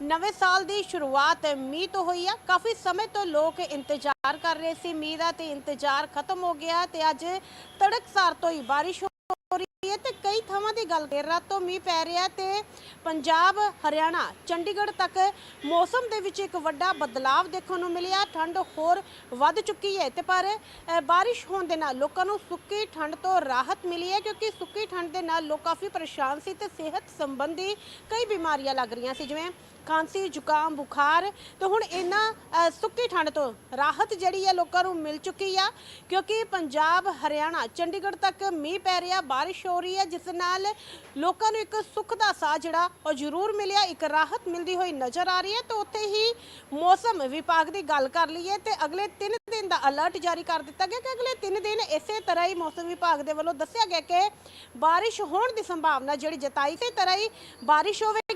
ਨਵੇਂ ਸਾਲ ਦੀ ਸ਼ੁਰੂਆਤ ਮੀਂਹ ਤੋਂ ਹੋਈ ਆ। ਕਾਫੀ ਸਮੇਂ ਤੋਂ ਲੋਕ ਇੰਤਜ਼ਾਰ ਕਰ ਰਹੇ ਸੀ। ਮੀਂਹ ਦਾ ਤੇ ਇੰਤਜ਼ਾਰ ਖਤਮ ਹੋ ਗਿਆ ਤੇ ਅੱਜ ਤੜਕਸਾਰ ਤੋਂ ਹੀ ਬਾਰਿਸ਼ ਹੋ ਰਹੀ ਹੈ ਤੇ ਕਈ ਥਾਵਾਂ ਦੀ ਗੱਲ ਦੇਰ ਰਾਤ ਤੋਂ ਮੀਂਹ ਪੈ ਰਿਹਾ ਤੇ ਪੰਜਾਬ, ਹਰਿਆਣਾ, ਚੰਡੀਗੜ੍ਹ ਤੱਕ ਮੌਸਮ ਦੇ ਵਿੱਚ ਇੱਕ ਵੱਡਾ ਬਦਲਾਵ ਦੇਖਣ ਨੂੰ ਮਿਲਿਆ। ਠੰਡ ਹੋਰ ਵੱਧ ਚੁੱਕੀ ਹੈ ਤੇ ਪਰ ਬਾਰਿਸ਼ ਹੋਣ ਦੇ ਨਾਲ ਲੋਕਾਂ ਨੂੰ ਸੁੱਕੀ ਠੰਡ ਤੋਂ ਰਾਹਤ ਮਿਲੀ ਹੈ ਕਿਉਂਕਿ ਸੁੱਕੀ ਠੰਡ ਦੇ ਨਾਲ ਲੋਕ ਕਾਫੀ ਪਰੇਸ਼ਾਨ ਸੀ ਤੇ ਸਿਹਤ ਸੰਬੰਧੀ ਕਈ ਬਿਮਾਰੀਆਂ ਲੱਗ ਰਹੀਆਂ ਸੀ। ਜਿਵੇਂ ਖਾਂਸੀ ਜ਼ੁਕਾਮ, ਬੁਖਾਰ ਤੇ ਹੁਣ ਇਹਨਾਂ ਸੁੱਕੀ ਠੰਡ ਤੋਂ ਰਾਹਤ ਜਿਹੜੀ ਹੈ ਲੋਕਾਂ ਨੂੰ ਮਿਲ ਚੁੱਕੀ ਆ, ਕਿਉਂਕਿ ਪੰਜਾਬ, ਹਰਿਆਣਾ, ਚੰਡੀਗੜ੍ਹ ਤੱਕ ਮੀਂਹ ਪੈ ਰਿਹਾ, ਬਾਰਿਸ਼ ਹੋ ਰਹੀ ਹੈ, ਜਿਸ ਨਾਲ ਲੋਕਾਂ ਨੂੰ ਇੱਕ ਸੁੱਖ ਦਾ ਸਾਹ ਜਿਹੜਾ, ਉਹ ਜ਼ਰੂਰ ਮਿਲਿਆ, ਇੱਕ ਰਾਹਤ ਮਿਲਦੀ ਹੋਈ ਨਜ਼ਰ ਆ ਰਹੀ ਹੈ ਤੇ ਉੱਥੇ ਹੀ ਮੌਸਮ ਵਿਭਾਗ ਦੀ ਗੱਲ ਕਰ ਲਈਏ ਤੇ ਅਗਲੇ 3 ਦਿਨ ਦਾ ਅਲਰਟ ਜਾਰੀ ਕਰ ਦਿੱਤਾ ਗਿਆ ਕਿ ਅਗਲੇ 3 ਦਿਨ ਇਸੇ ਤਰ੍ਹਾਂ ਹੀ ਮੌਸਮ ਵਿਭਾਗ ਦੇ ਵੱਲੋਂ ਦੱਸਿਆ ਗਿਆ ਕਿ ਬਾਰਿਸ਼ ਹੋਣ ਦੀ ਸੰਭਾਵਨਾ ਜਿਹੜੀ ਜਤਾਈ ਸੀ ਤਰ੍ਹਾਂ ਹੀ ਬਾਰਿਸ਼ ਹੋਵੇ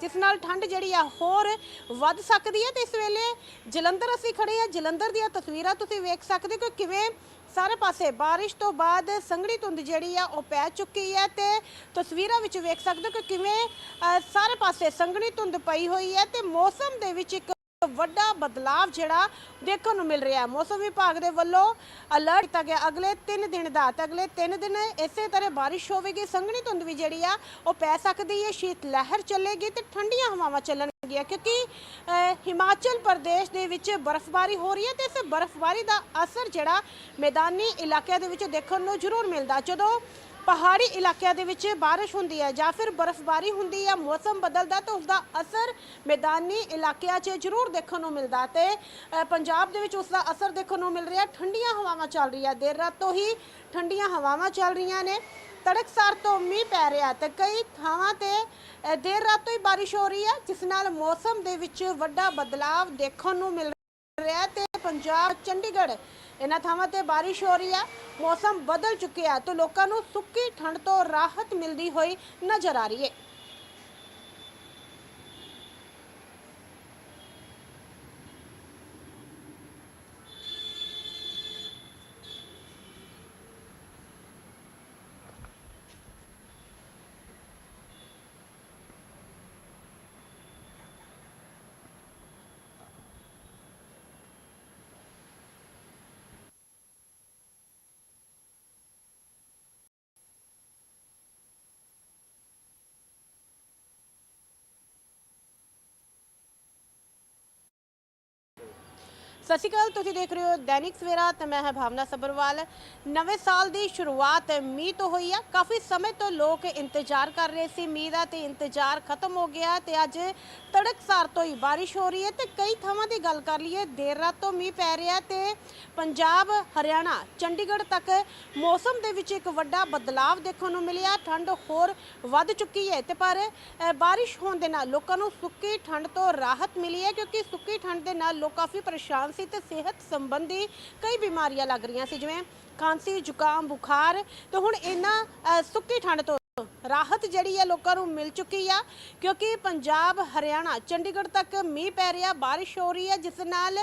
ਜਿਸ ਨਾਲ ਠੰਡ ਜਿਹੜੀ ਆ ਹੋਰ ਵੱਧ ਸਕਦੀ ਹੈ ਤੇ ਇਸ ਵੇਲੇ ਜਲੰਧਰ ਅਸੀਂ ਖੜੇ ਆ ਜਲੰਧਰ ਦੀਆਂ ਤਸਵੀਰਾਂ ਤੁਸੀਂ ਵੇਖ ਸਕਦੇ ਹੋ ਕਿ ਕਿਵੇਂ ਸਾਰੇ ਪਾਸੇ ਬਾਰਿਸ਼ ਤੋਂ ਬਾਅਦ ਸੰਘਣੀ ਧੁੰਦ ਜਿਹੜੀ ਆ ਉਹ ਪੈ ਚੁੱਕੀ ਹੈ ਤੇ ਤਸਵੀਰਾਂ ਵਿੱਚ ਵੇਖ ਸਕਦੇ ਹੋ ਕਿ ਕਿਵੇਂ ਅ, ਸਾਰੇ ਪਾਸੇ ਸੰਘਣੀ ਧੁੰਦ ਪਈ ਹੋਈ ਹੈ ਤੇ ਮੌਸਮ ਦੇ ਵਿੱਚ ਇੱਕ ਵੱਡਾ ਬਦਲਾਵ ਜਿਹੜਾ ਦੇਖਣ ਨੂੰ ਮਿਲ ਰਿਹਾ ਹੈ। ਮੌਸਮ ਵਿਭਾਗ ਦੇ ਵੱਲੋਂ ਅਲਰਟ ਕੀਤਾ ਗਿਆ। ਅਗਲੇ 3 ਦਿਨ ਦਾ ਤੇ ਅਗਲੇ 3 ਦਿਨ ਇਸੇ ਤਰ੍ਹਾਂ ਬਾਰਿਸ਼ ਹੋਵੇਗੀ। ਸੰਘਣੀ ਧੁੰਦ ਵੀ ਜਿਹੜੀ ਆ, ਉਹ ਪੈ ਸਕਦੀ ਹੈ। ਸ਼ੀਤ ਲਹਿਰ ਚੱਲੇਗੀ ਤੇ ਠੰਡੀਆਂ ਹਵਾਵਾਂ ਚੱਲਣਗੀਆਂ ਕਿਉਂਕਿ ਹਿਮਾਚਲ ਪ੍ਰਦੇਸ਼ ਦੇ ਵਿੱਚ ਬਰਫ਼ਬਾਰੀ ਹੋ ਰਹੀ ਹੈ ਤੇ ਇਸ ਬਰਫ਼ਬਾਰੀ ਦਾ ਅਸਰ ਜਿਹੜਾ ਮੈਦਾਨੀ ਇਲਾਕਿਆਂ ਦੇ ਵਿੱਚ ਦੇਖਣ ਨੂੰ ਜ਼ਰੂਰ ਮਿਲਦਾ। ਜਦੋਂ ਪਹਾੜੀ ਇਲਾਕਿਆਂ ਦੇ ਵਿੱਚ ਬਾਰਿਸ਼ ਹੁੰਦੀ ਹੈ ਜਾਂ ਫਿਰ ਬਰਫ਼ਬਾਰੀ ਹੁੰਦੀ ਹੈ ਮੌਸਮ ਬਦਲਦਾ ਤਾਂ ਉਸ ਦਾ ਅਸਰ ਮੈਦਾਨੀ ਇਲਾਕਿਆਂ 'ਚ ਜ਼ਰੂਰ ਦੇਖਣ ਨੂੰ ਮਿਲਦਾ ਤੇ ਪੰਜਾਬ ਦੇ ਵਿੱਚ ਉਸ ਦਾ ਅਸਰ ਦੇਖਣ ਨੂੰ ਮਿਲ ਰਿਹਾ ਠੰਡੀਆਂ ਹਵਾਵਾਂ ਚੱਲ ਰਹੀਆਂ, ਦੇਰ ਰਾਤ ਤੋਂ ਹੀ ਠੰਡੀਆਂ ਹਵਾਵਾਂ ਚੱਲ ਰਹੀਆਂ ਨੇ। ਤੜਕਸਾਰ ਤੋਂ ਮੀਂਹ ਪੈ ਰਿਹਾ ਤੇ ਕਈ ਥਾਵਾਂ ਤੇ ਦੇਰ ਰਾਤ ਤੋਂ ਹੀ ਬਾਰਿਸ਼ ਹੋ ਰਹੀ ਹੈ, ਜਿਸ ਨਾਲ ਮੌਸਮ ਦੇ ਵਿੱਚ ਵੱਡਾ ਬਦਲਾਵ ਦੇਖਣ ਨੂੰ ਮਿਲ ਰਿਹਾ ਤੇ ਪੰਜਾਬ ਚੰਡੀਗੜ੍ਹ ਇਹਨਾਂ ਥਾਵਾਂ ਤੇ ਬਾਰਿਸ਼ ਹੋ ਰਹੀ ਹੈ, ਮੌਸਮ ਬਦਲ ਚੁੱਕਿਆ ਤੇ ਲੋਕਾਂ ਨੂੰ ਸੁੱਕੀ ਠੰਡ ਤੋਂ ਰਾਹਤ ਮਿਲਦੀ ਹੋਈ ਨਜ਼ਰ ਆ ਰਹੀ ਹੈ। ਸਤਿ ਸ਼੍ਰੀ ਅਕਾਲ, ਤੁਸੀਂ ਦੇਖ ਰਹੇ ਹੋ ਦੈਨਿਕ ਸਵੇਰਾ, ਤੇ ਮੈਂ ਹਾਂ ਭਾਵਨਾ ਸਬਰਵਾਲ ਨਵੇਂ ਸਾਲ ਦੀ ਸ਼ੁਰੂਆਤ ਮੀਂਹ ਤੋਂ ਹੋਈ ਆ। ਕਾਫੀ ਸਮੇਂ ਤੋਂ ਲੋਕ ਇੰਤਜ਼ਾਰ ਕਰ ਰਹੇ ਸੀ ਮੀਂਹ ਦਾ, ਤੇ ਇੰਤਜ਼ਾਰ ਖਤਮ ਹੋ ਗਿਆ ਤੇ ਅੱਜ ਤੜਕਸਾਰ ਤੋਂ ਹੀ ਬਾਰਿਸ਼ ਹੋ ਰਹੀ ਹੈ ਤੇ ਕਈ ਥਾਵਾਂ ਦੀ ਗੱਲ ਕਰ ਲਈਏ, ਦੇਰ ਰਾਤ ਤੋਂ ਮੀਂਹ ਪੈ ਰਿਹਾ ਤੇ ਪੰਜਾਬ, ਹਰਿਆਣਾ, ਚੰਡੀਗੜ੍ਹ ਤੱਕ ਮੌਸਮ ਦੇ ਵਿੱਚ ਇੱਕ ਵੱਡਾ ਬਦਲਾਵ ਦੇਖਣ ਨੂੰ ਮਿਲਿਆ। ਠੰਡ ਹੋਰ ਵੱਧ ਚੁੱਕੀ ਹੈ ਤੇ ਪਰ ਬਾਰਿਸ਼ ਹੋਣ ਦੇ ਨਾਲ ਲੋਕਾਂ ਨੂੰ ਸੁੱਕੀ ਠੰਡ ਤੋਂ ਰਾਹਤ ਮਿਲੀ ਹੈ ਕਿਉਂਕਿ ਸੁੱਕੀ ਠੰਡ ਦੇ ਨਾਲ ਲੋਕ ਕਾਫੀ ਪਰੇਸ਼ਾਨ ਸੀ ਤੇ ਸਿਹਤ ਸੰਬੰਧੀ ਕਈ ਬਿਮਾਰੀਆਂ ਲੱਗ ਰਹੀਆਂ ਸੀ ਜਿਵੇਂ ਖਾਂਸੀ ਜ਼ੁਕਾਮ ਬੁਖਾਰ। ਤੇ ਹੁਣ ਇਹਨਾਂ ਅ, ਸੁੱਕੀ ਠੰਡ ਤੋਂ ਰਾਹਤ ਜਿਹੜੀ ਹੈ ਲੋਕਾਂ ਨੂੰ ਮਿਲ ਚੁੱਕੀ ਆ, ਕਿਉਂਕਿ ਪੰਜਾਬ, ਹਰਿਆਣਾ, ਚੰਡੀਗੜ੍ਹ ਤੱਕ ਮੀਂਹ ਪੈ ਰਿਹਾ, ਬਾਰਿਸ਼ ਹੋ ਰਹੀ ਹੈ, ਜਿਸ ਨਾਲ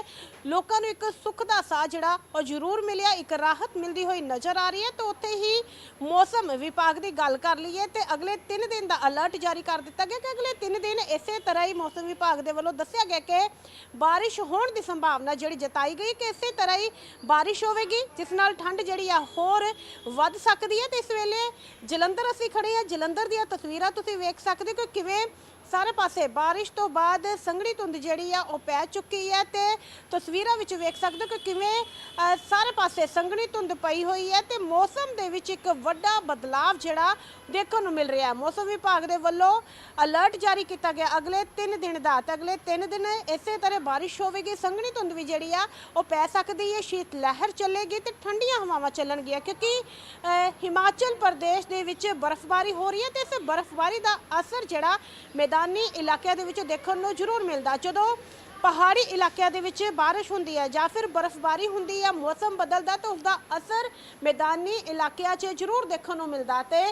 ਲੋਕਾਂ ਨੂੰ ਇੱਕ ਸੁੱਖ ਦਾ ਸਾਹ ਜਿਹੜਾ, ਉਹ ਜ਼ਰੂਰ ਮਿਲਿਆ, ਇੱਕ ਰਾਹਤ ਮਿਲਦੀ ਹੋਈ ਨਜ਼ਰ ਆ ਰਹੀ ਹੈ। ਤੇ ਉੱਥੇ ਹੀ ਮੌਸਮ ਵਿਭਾਗ ਦੀ ਗੱਲ ਕਰ ਲਈਏ ਤੇ ਅਗਲੇ 3 ਦਿਨ ਦਾ ਅਲਰਟ ਜਾਰੀ ਕਰ ਦਿੱਤਾ ਗਿਆ ਕਿ ਅਗਲੇ 3 ਦਿਨ ਇਸੇ ਤਰ੍ਹਾਂ ਹੀ ਮੌਸਮ ਵਿਭਾਗ ਦੇ ਵੱਲੋਂ ਦੱਸਿਆ ਗਿਆ ਕਿ ਬਾਰਿਸ਼ ਹੋਣ ਦੀ ਸੰਭਾਵਨਾ ਜਿਹੜੀ ਜਤਾਈ ਗਈ ਕਿ ਇਸੇ ਤਰ੍ਹਾਂ ਹੀ ਬਾਰਿਸ਼ ਹੋਵੇਗੀ, ਜਿਸ ਨਾਲ ਠੰਡ ਜਿਹੜੀ ਆ ਹੋਰ ਵੱਧ ਸਕਦੀ ਹੈ। ਤੇ ਇਸ ਵੇਲੇ ਜਲੰਧਰ ਅਸੀਂ ਖੜੇ ਆ ਜਲੰਧਰ ਦੀਆਂ ਤਸਵੀਰਾਂ ਤੁਸੀਂ ਵੇਖ ਸਕਦੇ ਹੋ ਕਿ ਕਿਵੇਂ ਸਾਰੇ ਪਾਸੇ ਬਾਰਿਸ਼ ਤੋਂ ਬਾਅਦ ਸੰਘਣੀ ਧੁੰਦ ਜਿਹੜੀ ਆ ਉਹ ਪੈ ਚੁੱਕੀ ਹੈ ਤੇ ਤਸਵੀਰਾਂ ਵਿੱਚ ਵੇਖ ਸਕਦੇ ਹੋ ਕਿ ਕਿਵੇਂ ਅ, ਸਾਰੇ ਪਾਸੇ ਸੰਘਣੀ ਧੁੰਦ ਪਈ ਹੋਈ ਹੈ ਤੇ ਮੌਸਮ ਦੇ ਵਿੱਚ ਇੱਕ ਵੱਡਾ ਬਦਲਾਵ ਜਿਹੜਾ ਦੇਖਣ ਨੂੰ ਮਿਲ ਰਿਹਾ ਹੈ। ਮੌਸਮ ਵਿਭਾਗ ਦੇ ਵੱਲੋਂ ਅਲਰਟ ਜਾਰੀ ਕੀਤਾ ਗਿਆ। ਅਗਲੇ 3 ਦਿਨ ਦਾ ਤੇ ਅਗਲੇ 3 ਦਿਨ ਇਸੇ ਤਰ੍ਹਾਂ ਬਾਰਿਸ਼ ਹੋਵੇਗੀ। ਸੰਘਣੀ ਧੁੰਦ ਵੀ ਜਿਹੜੀ ਆ ਉਹ ਪੈ ਸਕਦੀ ਹੈ। ਸ਼ੀਤ ਲਹਿਰ ਚੱਲੇਗੀ ਤੇ ਠੰਡੀਆਂ ਹਵਾਵਾਂ ਚੱਲਣਗੀਆਂ ਕਿਉਂਕਿ ਅ, ਹਿਮਾਚਲ ਪ੍ਰਦੇਸ਼ ਦੇ ਵਿੱਚ ਬਰਫ਼ਬਾਰੀ ਹੋ ਰਹੀ ਹੈ ਤੇ ਇਸ ਬਰਫ਼ਬਾਰੀ ਦਾ ਅਸਰ ਜਿਹੜਾ ਮੈਦਾਨੀ ਮੈਦਾਨੀ ਇਲਾਕਿਆਂ ਦੇ ਵਿੱਚ ਦੇਖਣ ਨੂੰ ਜ਼ਰੂਰ ਮਿਲਦਾ। ਜਦੋਂ ਪਹਾੜੀ ਇਲਾਕਿਆਂ ਦੇ ਵਿੱਚ ਬਾਰਿਸ਼ ਹੁੰਦੀ ਹੈ ਜਾਂ ਫਿਰ ਬਰਫ਼ਬਾਰੀ ਹੁੰਦੀ ਹੈ, ਮੌਸਮ ਬਦਲਦਾ ਤਾਂ ਉਸ ਦਾ ਅਸਰ ਮੈਦਾਨੀ ਇਲਾਕਿਆਂ 'ਚ ਜ਼ਰੂਰ ਦੇਖਣ ਨੂੰ ਮਿਲਦਾ ਤੇ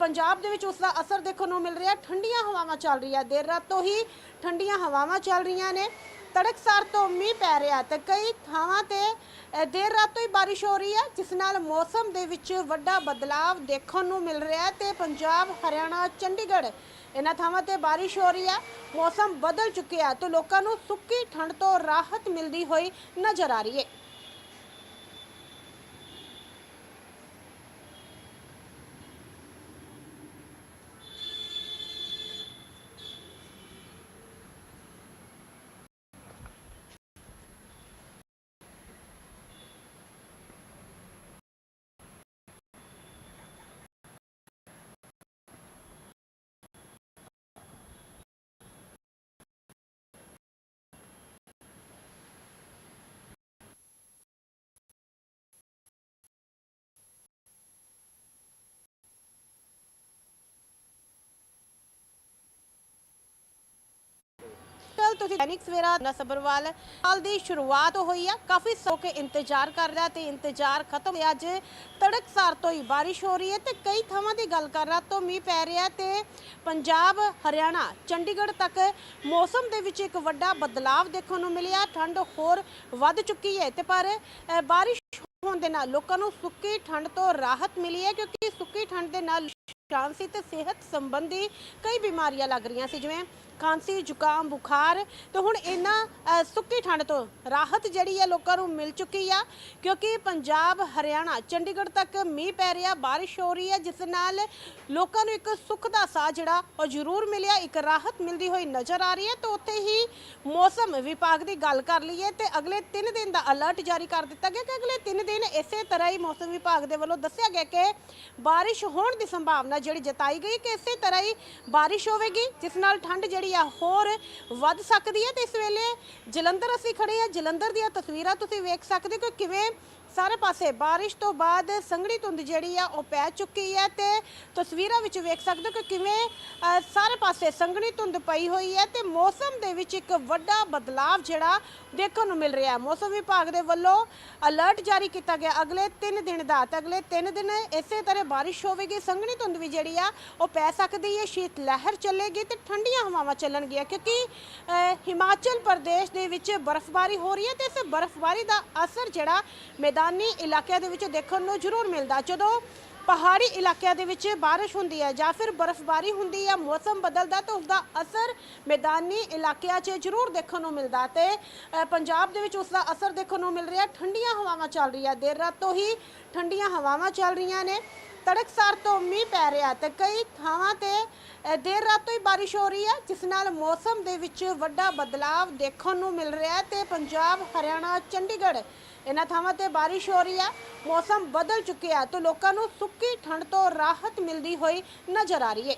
ਪੰਜਾਬ ਦੇ ਵਿੱਚ ਉਸ ਦਾ ਅਸਰ ਦੇਖਣ ਨੂੰ ਮਿਲ ਰਿਹਾ। ਠੰਡੀਆਂ ਹਵਾਵਾਂ ਚੱਲ ਰਹੀਆਂ, ਦੇਰ ਰਾਤ ਤੋਂ ਹੀ ਠੰਡੀਆਂ ਹਵਾਵਾਂ ਚੱਲ ਰਹੀਆਂ ਨੇ। ਤੜਕਸਾਰ ਤੋਂ ਮੀਂਹ ਪੈ ਰਿਹਾ ਤੇ ਕਈ ਥਾਵਾਂ ਤੇ ਦੇਰ ਰਾਤ ਤੋਂ ਹੀ ਬਾਰਿਸ਼ ਹੋ ਰਹੀ ਹੈ, ਜਿਸ ਨਾਲ ਮੌਸਮ ਦੇ ਵਿੱਚ ਵੱਡਾ ਬਦਲਾਵ ਦੇਖਣ ਨੂੰ ਮਿਲ ਰਿਹਾ ਹੈ ਤੇ ਪੰਜਾਬ, ਹਰਿਆਣਾ, ਚੰਡੀਗੜ੍ਹ ਇਹਨਾਂ ਥਾਵਾਂ ਤੇ ਬਾਰਿਸ਼ ਹੋ ਰਹੀ ਹੈ ਮੌਸਮ ਬਦਲ ਚੁੱਕਿਆ ਤੇ ਲੋਕਾਂ ਨੂੰ ਸੁੱਕੀ ਠੰਡ ਤੋਂ ਰਾਹਤ ਮਿਲਦੀ ਹੋਈ ਨਜ਼ਰ ਆ ਰਹੀ ਹੈ। ਤੁਸੀਂ ਦੈਨਿਕ ਸਵੇਰਾ ਨਸਬਰਵਾਲ ਸਾਲ ਦੀ ਸ਼ੁਰੂਆਤ ਹੋਈ ਆ, ਕਾਫੀ ਸੋ ਕੇ ਇੰਤਜ਼ਾਰ ਕਰ ਰਿਹਾ ਤੇ ਇੰਤਜ਼ਾਰ ਖਤਮ ਹੋਇਆ। ਅੱਜ ਤੜਕਸਾਰ ਤੋਂ ਹੀ ਬਾਰਿਸ਼ ਹੋ ਰਹੀ ਹੈ ਤੇ ਕਈ ਥਾਵਾਂ ਦੀ ਗੱਲ ਕਰ ਰਹਾ ਤੋਂ ਮੀਂਹ ਪੈ ਰਿਹਾ ਤੇ ਪੰਜਾਬ, ਹਰਿਆਣਾ, ਚੰਡੀਗੜ੍ਹ ਤੱਕ ਮੌਸਮ ਦੇ ਵਿੱਚ ਇੱਕ ਵੱਡਾ ਬਦਲਾਵ ਦੇਖਣ ਨੂੰ ਮਿਲਿਆ। ਠੰਡ ਹੋਰ ਵੱਧ ਚੁੱਕੀ ਹੈ ਤੇ ਪਰ ਬਾਰਿਸ਼ ਹੋਣ ਦੇ ਨਾਲ ਲੋਕਾਂ ਨੂੰ ਸੁੱਕੀ ਠੰਡ ਤੋਂ ਰਾਹਤ ਮਿਲੀ ਹੈ ਕਿਉਂਕਿ ਸੁੱਕੀ ਠੰਡ ਦੇ ਨਾਲ ਖਾਂਸੀ ਤੇ ਸਿਹਤ ਸੰਬੰਧੀ ਕਈ ਬਿਮਾਰੀਆਂ ਲੱਗ ਰਹੀਆਂ ਸੀ, ਜਿਵੇਂ ਖਾਂਸੀ ਜ਼ੁਕਾਮ, ਬੁਖਾਰ ਤੇ ਹੁਣ ਇਹਨਾਂ ਸੁੱਕੀ ਠੰਡ ਤੋਂ ਰਾਹਤ ਜਿਹੜੀ ਹੈ ਲੋਕਾਂ ਨੂੰ ਮਿਲ ਚੁੱਕੀ ਆ, ਕਿਉਂਕਿ ਪੰਜਾਬ, ਹਰਿਆਣਾ, ਚੰਡੀਗੜ੍ਹ ਤੱਕ ਮੀਂਹ ਪੈ ਰਿਹਾ, ਬਾਰਿਸ਼ ਹੋ ਰਹੀ ਹੈ, ਜਿਸ ਨਾਲ ਲੋਕਾਂ ਨੂੰ ਇੱਕ ਸੁੱਖ ਦਾ ਸਾਹ ਜਿਹੜਾ, ਉਹ ਜ਼ਰੂਰ ਮਿਲਿਆ, ਇੱਕ ਰਾਹਤ ਮਿਲਦੀ ਹੋਈ ਨਜ਼ਰ ਆ ਰਹੀ ਹੈ ਤੇ ਉੱਥੇ ਹੀ ਮੌਸਮ ਵਿਭਾਗ ਦੀ ਗੱਲ ਕਰ ਲਈਏ ਤੇ ਅਗਲੇ 3 ਦਿਨ ਦਾ ਅਲਰਟ ਜਾਰੀ ਕਰ ਦਿੱਤਾ ਗਿਆ ਕਿ ਅਗਲੇ 3 ਦਿਨ ਇਸੇ ਤਰ੍ਹਾਂ ਹੀ ਮੌਸਮ ਵਿਭਾਗ ਦੇ ਵੱਲੋਂ ਦੱਸਿਆ ਗਿਆ ਕਿ ਬਾਰਿਸ਼ ਹੋਣ ਦੀ ਸੰਭਾਵਨਾ ਜਿਹੜੀ ਜਤਾਈ ਗਈ ਕਿ ਇਸੇ ਤਰ੍ਹਾਂ ਹੀ ਬਾਰਿਸ਼ ਹੋਵੇਗੀ, ਜਿਸ ਨਾਲ ਠੰਡ ਜਿਹੜੀ ਆ ਹੋਰ ਵੱਧ ਸਕਦੀ ਹੈ ਤੇ ਇਸ ਵੇਲੇ ਜਲੰਧਰ ਅਸੀਂ ਖੜੇ ਆ। ਜਲੰਧਰ ਦੀਆਂ ਤਸਵੀਰਾਂ ਤੁਸੀਂ ਵੇਖ ਸਕਦੇ ਹੋ ਕਿ ਕਿਵੇਂ ਸਾਰੇ ਪਾਸੇ ਬਾਰਿਸ਼ ਤੋਂ ਬਾਅਦ ਸੰਘਣੀ ਧੁੰਦ ਜਿਹੜੀ ਆ ਉਹ ਪੈ ਚੁੱਕੀ ਹੈ ਤੇ ਤਸਵੀਰਾਂ ਵਿੱਚ ਵੇਖ ਸਕਦੇ ਹੋ ਕਿ ਕਿਵੇਂ ਅ, ਸਾਰੇ ਪਾਸੇ ਸੰਘਣੀ ਧੁੰਦ ਪਈ ਹੋਈ ਹੈ ਤੇ ਮੌਸਮ ਦੇ ਵਿੱਚ ਇੱਕ ਵੱਡਾ ਬਦਲਾਵ ਜਿਹੜਾ ਦੇਖਣ ਨੂੰ ਮਿਲ ਰਿਹਾ ਹੈ। ਮੌਸਮ ਵਿਭਾਗ ਦੇ ਵੱਲੋਂ ਅਲਰਟ ਜਾਰੀ ਕੀਤਾ ਗਿਆ। ਅਗਲੇ 3 ਦਿਨ ਦਾ ਤੇ ਅਗਲੇ 3 ਦਿਨ ਇਸੇ ਤਰ੍ਹਾਂ ਬਾਰਿਸ਼ ਹੋਵੇਗੀ ਸੰਘਣੀ ਧੁੰਦ ਵੀ ਜਿਹੜੀ ਆ ਉਹ ਪੈ ਸਕਦੀ ਹੈ ਸ਼ੀਤ ਲਹਿਰ ਚੱਲੇਗੀ ਤੇ ਠੰਡੀਆਂ ਹਵਾਵਾਂ ਚੱਲਣਗੀਆਂ ਕਿਉਂਕਿ ਅ, ਹਿਮਾਚਲ ਪ੍ਰਦੇਸ਼ ਦੇ ਵਿੱਚ ਬਰਫ਼ਬਾਰੀ ਹੋ ਰਹੀ ਹੈ ਤੇ ਇਸ ਬਰਫ਼ਬਾਰੀ ਦਾ ਅਸਰ ਜਿਹੜਾ ਮੈਦਾਨੀ ਮੈਦਾਨੀ ਇਲਾਕਿਆਂ ਦੇ ਵਿੱਚ ਦੇਖਣ ਨੂੰ ਜ਼ਰੂਰ ਮਿਲਦਾ ਜਦੋਂ ਪਹਾੜੀ ਇਲਾਕਿਆਂ ਦੇ ਵਿੱਚ ਬਾਰਿਸ਼ ਹੁੰਦੀ ਹੈ ਜਾਂ ਫਿਰ ਬਰਫ਼ਬਾਰੀ ਹੁੰਦੀ ਹੈ, ਮੌਸਮ ਬਦਲਦਾ ਤਾਂ ਉਸ ਦਾ ਅਸਰ ਮੈਦਾਨੀ ਇਲਾਕਿਆਂ 'ਚ ਜ਼ਰੂਰ ਦੇਖਣ ਨੂੰ ਮਿਲਦਾ ਤੇ ਪੰਜਾਬ ਦੇ ਵਿੱਚ ਉਸ ਦਾ ਅਸਰ ਦੇਖਣ ਨੂੰ ਮਿਲ ਰਿਹਾ ਠੰਡੀਆਂ ਹਵਾਵਾਂ ਚੱਲ ਰਹੀਆਂ, ਦੇਰ ਰਾਤ ਤੋਂ ਹੀ ਠੰਡੀਆਂ ਹਵਾਵਾਂ ਚੱਲ ਰਹੀਆਂ ਨੇ। ਤੜਕਸਾਰ ਤੋਂ ਮੀਂਹ ਪੈ ਰਿਹਾ ਤੇ ਕਈ ਥਾਵਾਂ ਤੇ ਦੇਰ ਰਾਤ ਤੋਂ ਹੀ ਬਾਰਿਸ਼ ਹੋ ਰਹੀ ਹੈ, ਜਿਸ ਨਾਲ ਮੌਸਮ ਦੇ ਵਿੱਚ ਵੱਡਾ ਬਦਲਾਵ ਦੇਖਣ ਨੂੰ ਮਿਲ ਰਿਹਾ ਹੈ ਤੇ ਪੰਜਾਬ, ਹਰਿਆਣਾ, ਚੰਡੀਗੜ੍ਹ ਇਹਨਾਂ ਥਾਵਾਂ ਤੇ ਬਾਰਿਸ਼ ਹੋ ਰਹੀ ਹੈ ਮੌਸਮ ਬਦਲ ਚੁੱਕਿਆ ਹੈ, ਤੇ ਲੋਕਾਂ ਨੂੰ ਸੁੱਕੀ ਠੰਡ ਤੋਂ ਰਾਹਤ ਮਿਲਦੀ ਹੋਈ ਨਜ਼ਰ ਆ ਰਹੀ ਹੈ।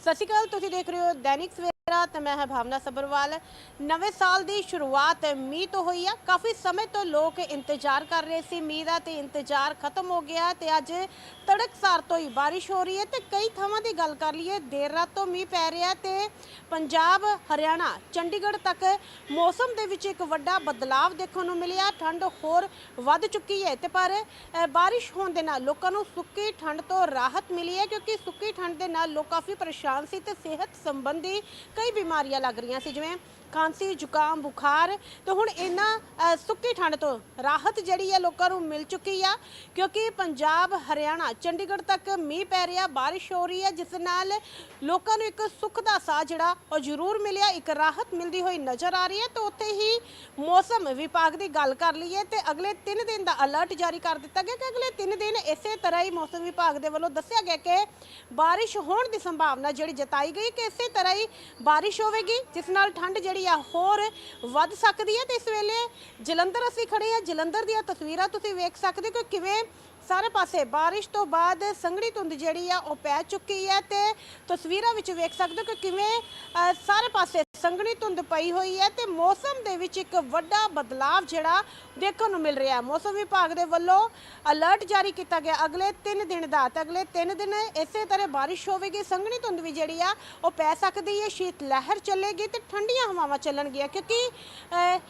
ਸਤਿ ਸ਼੍ਰੀ ਅਕਾਲ ਤੁਸੀਂ ਦੇਖ ਰਹੇ ਹੋ ਦੈਨਿਕ ਸਵੇਰਾ ਤੇ ਮੈਂ ਹਾਂ ਭਾਵਨਾ ਸਬਰਵਾਲ ਨਵੇਂ ਸਾਲ ਦੀ ਸ਼ੁਰੂਆਤ ਮੀਂਹ ਤੋਂ ਹੋਈ ਆ। ਕਾਫੀ ਸਮੇਂ ਤੋਂ ਲੋਕ ਇੰਤਜ਼ਾਰ ਕਰ ਰਹੇ ਸੀ। ਮੀਂਹ ਦਾ ਤੇ ਇੰਤਜ਼ਾਰ ਖਤਮ ਹੋ ਗਿਆ ਤੇ ਅੱਜ ਤੜਕਸਾਰ ਤੋਂ ਹੀ ਬਾਰਿਸ਼ ਹੋ ਰਹੀ ਹੈ ਤੇ ਕਈ ਥਾਵਾਂ ਦੀ ਗੱਲ ਕਰ ਲਈਏ ਦੇਰ ਰਾਤ ਤੋਂ ਮੀਂਹ ਪੈ ਰਿਹਾ ਤੇ ਪੰਜਾਬ ਹਰਿਆਣਾ ਚੰਡੀਗੜ੍ਹ ਤੱਕ ਮੌਸਮ ਦੇ ਵਿੱਚ ਇੱਕ ਵੱਡਾ ਬਦਲਾਵ ਦੇਖਣ ਨੂੰ ਮਿਲਿਆ। ਠੰਡ ਹੋਰ ਵੱਧ ਚੁੱਕੀ ਹੈ ਤੇ ਪਰ ਅ, ਬਾਰਿਸ਼ ਹੋਣ ਦੇ ਨਾਲ ਲੋਕਾਂ ਨੂੰ ਸੁੱਕੀ ਠੰਡ ਤੋਂ ਰਾਹਤ ਮਿਲੀ ਹੈ ਕਿਉਂਕਿ ਸੁੱਕੀ ਠੰਡ ਦੇ ਨਾਲ ਲੋਕ ਕਾਫੀ ਪਰੇਸ਼ਾਨ ਸੀ ਤੇ ਸਿਹਤ ਸੰਬੰਧੀ ਕਈ ਬਿਮਾਰੀਆਂ ਲੱਗ ਰਹੀਆਂ ਸੀ ਜਿਵੇਂ ਖਾਂਸੀ ਜ਼ੁਕਾਮ ਬੁਖਾਰ। ਤੇ ਹੁਣ ਇਹਨਾਂ ਅ, ਸੁੱਕੀ ਠੰਡ ਤੋਂ ਰਾਹਤ ਜਿਹੜੀ ਹੈ ਲੋਕਾਂ ਨੂੰ ਮਿਲ ਚੁੱਕੀ ਆ ਕਿਉਂਕਿ ਪੰਜਾਬ ਹਰਿਆਣਾ ਚੰਡੀਗੜ੍ਹ ਤੱਕ ਮੀਂਹ ਪੈ ਰਿਹਾ ਬਾਰਿਸ਼ ਹੋ ਰਹੀ ਹੈ ਜਿਸ ਨਾਲ ਲੋਕਾਂ ਨੂੰ ਇੱਕ ਸੁੱਖ ਦਾ ਸਾਹ ਜਿਹੜਾ ਉਹ ਜ਼ਰੂਰ ਮਿਲਿਆ, ਇੱਕ ਰਾਹਤ ਮਿਲਦੀ ਹੋਈ ਨਜ਼ਰ ਆ ਰਹੀ ਹੈ ਤੇ ਉੱਥੇ ਹੀ ਮੌਸਮ ਵਿਭਾਗ ਦੀ ਗੱਲ ਕਰ ਲਈਏ ਤੇ ਅਗਲੇ 3 ਦਿਨ ਦਾ ਅਲਰਟ ਜਾਰੀ ਕਰ ਦਿੱਤਾ ਗਿਆ ਕਿ ਅਗਲੇ 3 ਦਿਨ ਇਸੇ ਤਰ੍ਹਾਂ ਹੀ ਮੌਸਮ ਵਿਭਾਗ ਦੇ ਵੱਲੋਂ ਦੱਸਿਆ ਗਿਆ ਕਿ ਬਾਰਿਸ਼ ਹੋਣ ਦੀ ਸੰਭਾਵਨਾ ਜਿਹੜੀ ਜਤਾਈ ਗਈ ਕਿ ਇਸੇ ਤਰ੍ਹਾਂ ਹੀ ਬਾਰਿਸ਼ ਹੋਵੇਗੀ, ਜਿਸ ਨਾਲ ਠੰਡ ਜਿਹੜੀ ਆ ਹੋਰ ਵੱਧ ਸਕਦੀ ਹੈ ਤੇ ਇਸ ਵੇਲੇ ਜਲੰਧਰ ਅਸੀਂ ਖੜੇ ਆ ਜਲੰਧਰ ਦੀਆਂ ਤਸਵੀਰਾਂ ਤੁਸੀਂ ਵੇਖ ਸਕਦੇ ਹੋ ਕਿ ਕਿਵੇਂ ਸਾਰੇ ਪਾਸੇ ਬਾਰਿਸ਼ ਤੋਂ ਬਾਅਦ ਸੰਘਣੀ ਧੁੰਦ ਜਿਹੜੀ ਆ ਉਹ ਪੈ ਚੁੱਕੀ ਹੈ ਤੇ ਤਸਵੀਰਾਂ ਵਿੱਚ ਵੇਖ ਸਕਦੇ ਹੋ ਕਿ ਕਿਵੇਂ ਅ, ਸਾਰੇ ਪਾਸੇ ਸੰਘਣੀ ਧੁੰਦ ਪਈ ਹੋਈ ਹੈ ਤੇ ਮੌਸਮ ਦੇ ਵਿੱਚ ਇੱਕ ਵੱਡਾ ਬਦਲਾਵ ਜਿਹੜਾ ਦੇਖਣ ਨੂੰ ਮਿਲ ਰਿਹਾ ਹੈ। ਮੌਸਮ ਵਿਭਾਗ ਦੇ ਵੱਲੋਂ ਅਲਰਟ ਜਾਰੀ ਕੀਤਾ ਗਿਆ। ਅਗਲੇ 3 ਦਿਨ ਦਾ ਤੇ ਅਗਲੇ 3 ਦਿਨ ਇਸੇ ਤਰ੍ਹਾਂ ਬਾਰਿਸ਼ ਹੋਵੇਗੀ। ਸੰਘਣੀ ਧੁੰਦ ਵੀ ਜਿਹੜੀ ਆ, ਉਹ ਪੈ ਸਕਦੀ ਹੈ। ਸ਼ੀਤ ਲਹਿਰ ਚੱਲੇਗੀ ਤੇ ਠੰਡੀਆਂ ਹਵਾਵਾਂ ਚੱਲਣਗੀਆਂ ਕਿਉਂਕਿ